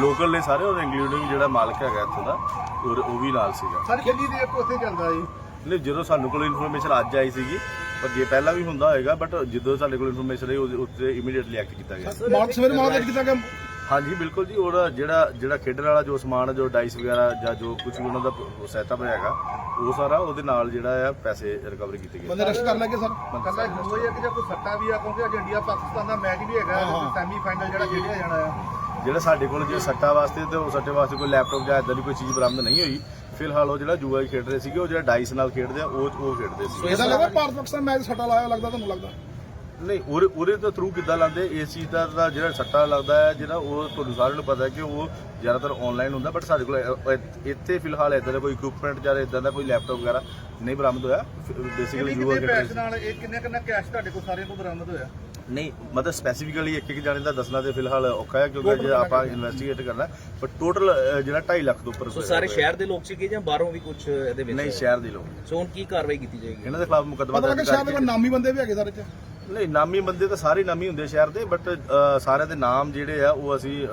ਲੋਕਲ ਨੇ ਸਾਰੇ ਔਰ ਇੰਕਲੂਡਿੰਗ ਜਿਹੜਾ ਮਾਲਕ ਹੈਗਾ ਇੱਥੋਂ ਦਾ ਔਰ ਉਹ ਵੀ ਨਾਲ ਸੀਗਾ। ਸਰ ਕਿੰਨੀ ਦੇਰ ਤੋਂ ਉੱਥੇ ਚੱਲਦਾ ਜੀ। ਨਹੀਂ ਜਦੋਂ ਸਾਨੂੰ ਕੋਲ ਇਨਫੋਰਮੇਸ਼ਨ ਅੱਜ ਆਈ ਸੀਗੀ ਪਰ ਜੇ ਪਹਿਲਾਂ ਵੀ ਹੁੰਦਾ ਹੋਏਗਾ ਬਟ ਜਦੋਂ ਸਾਡੇ ਕੋਲ ਇਨਫੋਰਮੇਸ਼ਨ ਆਈ ਉਹਦੇ ਉੱਤੇ ਇਮੀਡੀਏਟਲੀ ਐਕਟ ਕੀਤਾ ਗਿਆ। ਮਾਲਕ ਸਵੇਰੇ ਮਾਲਕ ਕੀਤਾ ਕਿ ਹਾਂਜੀ ਬਿਲਕੁਲ ਜੀ ਉਹਦਾ ਜਿਹੜਾ ਜਿਹੜਾ ਖੇਡਣ ਵਾਲਾ ਜੋ ਸਮਾਨ ਜੋ ਡਾਈਸ ਵਗੈਰਾ ਜਾਂ ਜੋ ਕੁਝ ਵੀ ਉਹਨਾਂ ਦਾ ਸੈਟਅਪ ਹੈਗਾ ਉਹ ਸਾਰਾ ਉਹਦੇ ਨਾਲ ਜਿਹੜਾ ਆ ਪੈਸੇ ਰਿਕਵਰ ਕੀਤੇ ਗਏ। ਬੰਦੇ ਰੈਸਟ ਕਰ ਲਏ ਸਰ? ਕੱਲਾ ਜੂਆ ਹੀ ਆ ਕਿ ਜਾਂ ਕੋਈ ਸੱਟਾ ਵੀ ਆ ਕਿਉਂਕਿ ਅੱਜ ਇੰਡੀਆ ਪਾਕਿਸਤਾਨ ਦਾ ਮੈਚ ਵੀ ਹੈਗਾ ਸੈਮੀ ਫਾਈਨਲ ਜਿਹੜਾ ਖੇਡਿਆ ਜਾਣਾ ਆ। ਜਿਹੜਾ ਸਾਡੇ ਕੋਲ ਜੇ ਸੱਟਾ ਵਾਸਤੇ ਤੇ ਉਹ ਸੱਟੇ ਵਾਸਤੇ ਕੋਈ ਲੈਪਟਾਪ ਜਾਂ ਇਦਾਂ ਦੀ ਕੋਈ ਚੀਜ਼ ਬਰਾਮਦ ਨਹੀਂ ਹੋਈ ਫਿਲਹਾਲ ਉਹ ਜਿਹੜਾ ਜੂਆ ਹੀ ਖੇਡ ਰਹੇ ਸੀਗੇ ਉਹ ਜਿਹੜਾ ਡਾਈਸ ਨਾਲ ਖੇਡਦੇ ਆ ਉਹ ਉਹ ਖੇਡਦੇ ਸੀ ਇਹਦਾ ਲੱਗਦਾ ਭਾਰਤ ਪਾਕਿਸਤਾਨ ਮੈਚ ਸੱਟਾ ਲਾਇਆ ਲੱਗਦਾ ਤੁਹਾਨੂੰ ਲੱਗਦਾ? ਨਹੀਂ ਉਰੇ ਉਰੇ ਤੋਂ ਥਰੂ ਕਿੱਦਾਂ ਲਾਉਂਦੇ? ਇਸ ਚੀਜ਼ ਦਾ ਤਾਂ ਜਿਹੜਾ ਸੱਟਾ ਲੱਗਦਾ ਹੈ ਜਿਹੜਾ ਉਹ ਤੁਹਾਨੂੰ ਸਾਰਿਆਂ ਨੂੰ ਪਤਾ ਹੈ ਕਿ ਉਹ ਜ਼ਿਆਦਾਤਰ ਆਨਲਾਈਨ ਹੁੰਦਾ ਬਟ ਸਾਡੇ ਕੋਲ ਇੱਥੇ ਫਿਲਹਾਲ ਇਦਾਂ ਦਾ ਕੋਈ ਇਕਵਿਪਮੈਂਟ ਜਾਂ ਇਦਾਂ ਦਾ ਕੋਈ ਲੈਪਟਾਪ ਵਗੈਰਾ ਨਹੀਂ ਬਰਾਮਦ ਹੋਇਆ। ਬੇਸਿਕਲੀ ਯੂਆਰ ਪੈਸੇ ਨਾਲ ਇਹ ਕਿੰਨੇ ਕਿੰਨਾ ਕੈਸ਼ ਤੁਹਾਡੇ ਕੋਲ ਸਾਰਿਆਂ ਤੋਂ ਬਰਾਮਦ ਹੋਇਆ? ਨਹੀਂ ਮਤਲਬ ਸਪੈਸੀਫਿਕਲੀ ਇੱਕ ਇੱਕ ਜਾਣੇ ਦਾ ਦੱਸਣਾ ਤੇ ਫਿਲਹਾਲ ਔਖਾ ਹੈ ਕਿਉਂਕਿ ਜੇ ਆਪਾਂ ਇਨਵੈਸਟੀਗੇਟ ਕਰਨਾ ਪਰ ਟੋਟਲ ਜਿਹੜਾ 2.5 ਲੱਖ ਤੋਂ ਉੱਪਰ ਸੋ ਸਾਰੇ ਸ਼ਹਿਰ ਦੇ ਲੋਕ ਸੀਗੇ ਜਾਂ ਬਾਹਰੋਂ ਵੀ ਕੁਝ ਇਹਦੇ ਵਿੱਚ? ਨਹੀਂ ਸ਼ਹਿਰ ਦੇ ਲੋਕ। ਸੋ ਹੁਣ ਕੀ ਕਾਰਵਾਈ ਕੀਤੀ ਜਾਏਗੀ? ਇਹਨਾਂ ਦੇ ਖਿਲਾਫ ਮੁਕੱਦਮਾ ਦਰਜ ਸ਼ਾਇਦ ਕਰਕੇ- ਨਾਮੀ ਬੰਦੇ ਵੀ ਹੈਗੇ ਸਾਰੇ ਚ। ਨਹੀਂ, ਨਾਮੀ ਬੰਦੇ ਤਾਂ ਸਾਰੇ ਨਾਮੀ ਹੁੰਦੇ ਸ਼ਹਿਰ ਦੇ ਬਟ ਸਾਰਿਆਂ ਦੇ ਨਾਮ ਜਿਹੜੇ ਆ, ਉਹ ਅਸੀਂ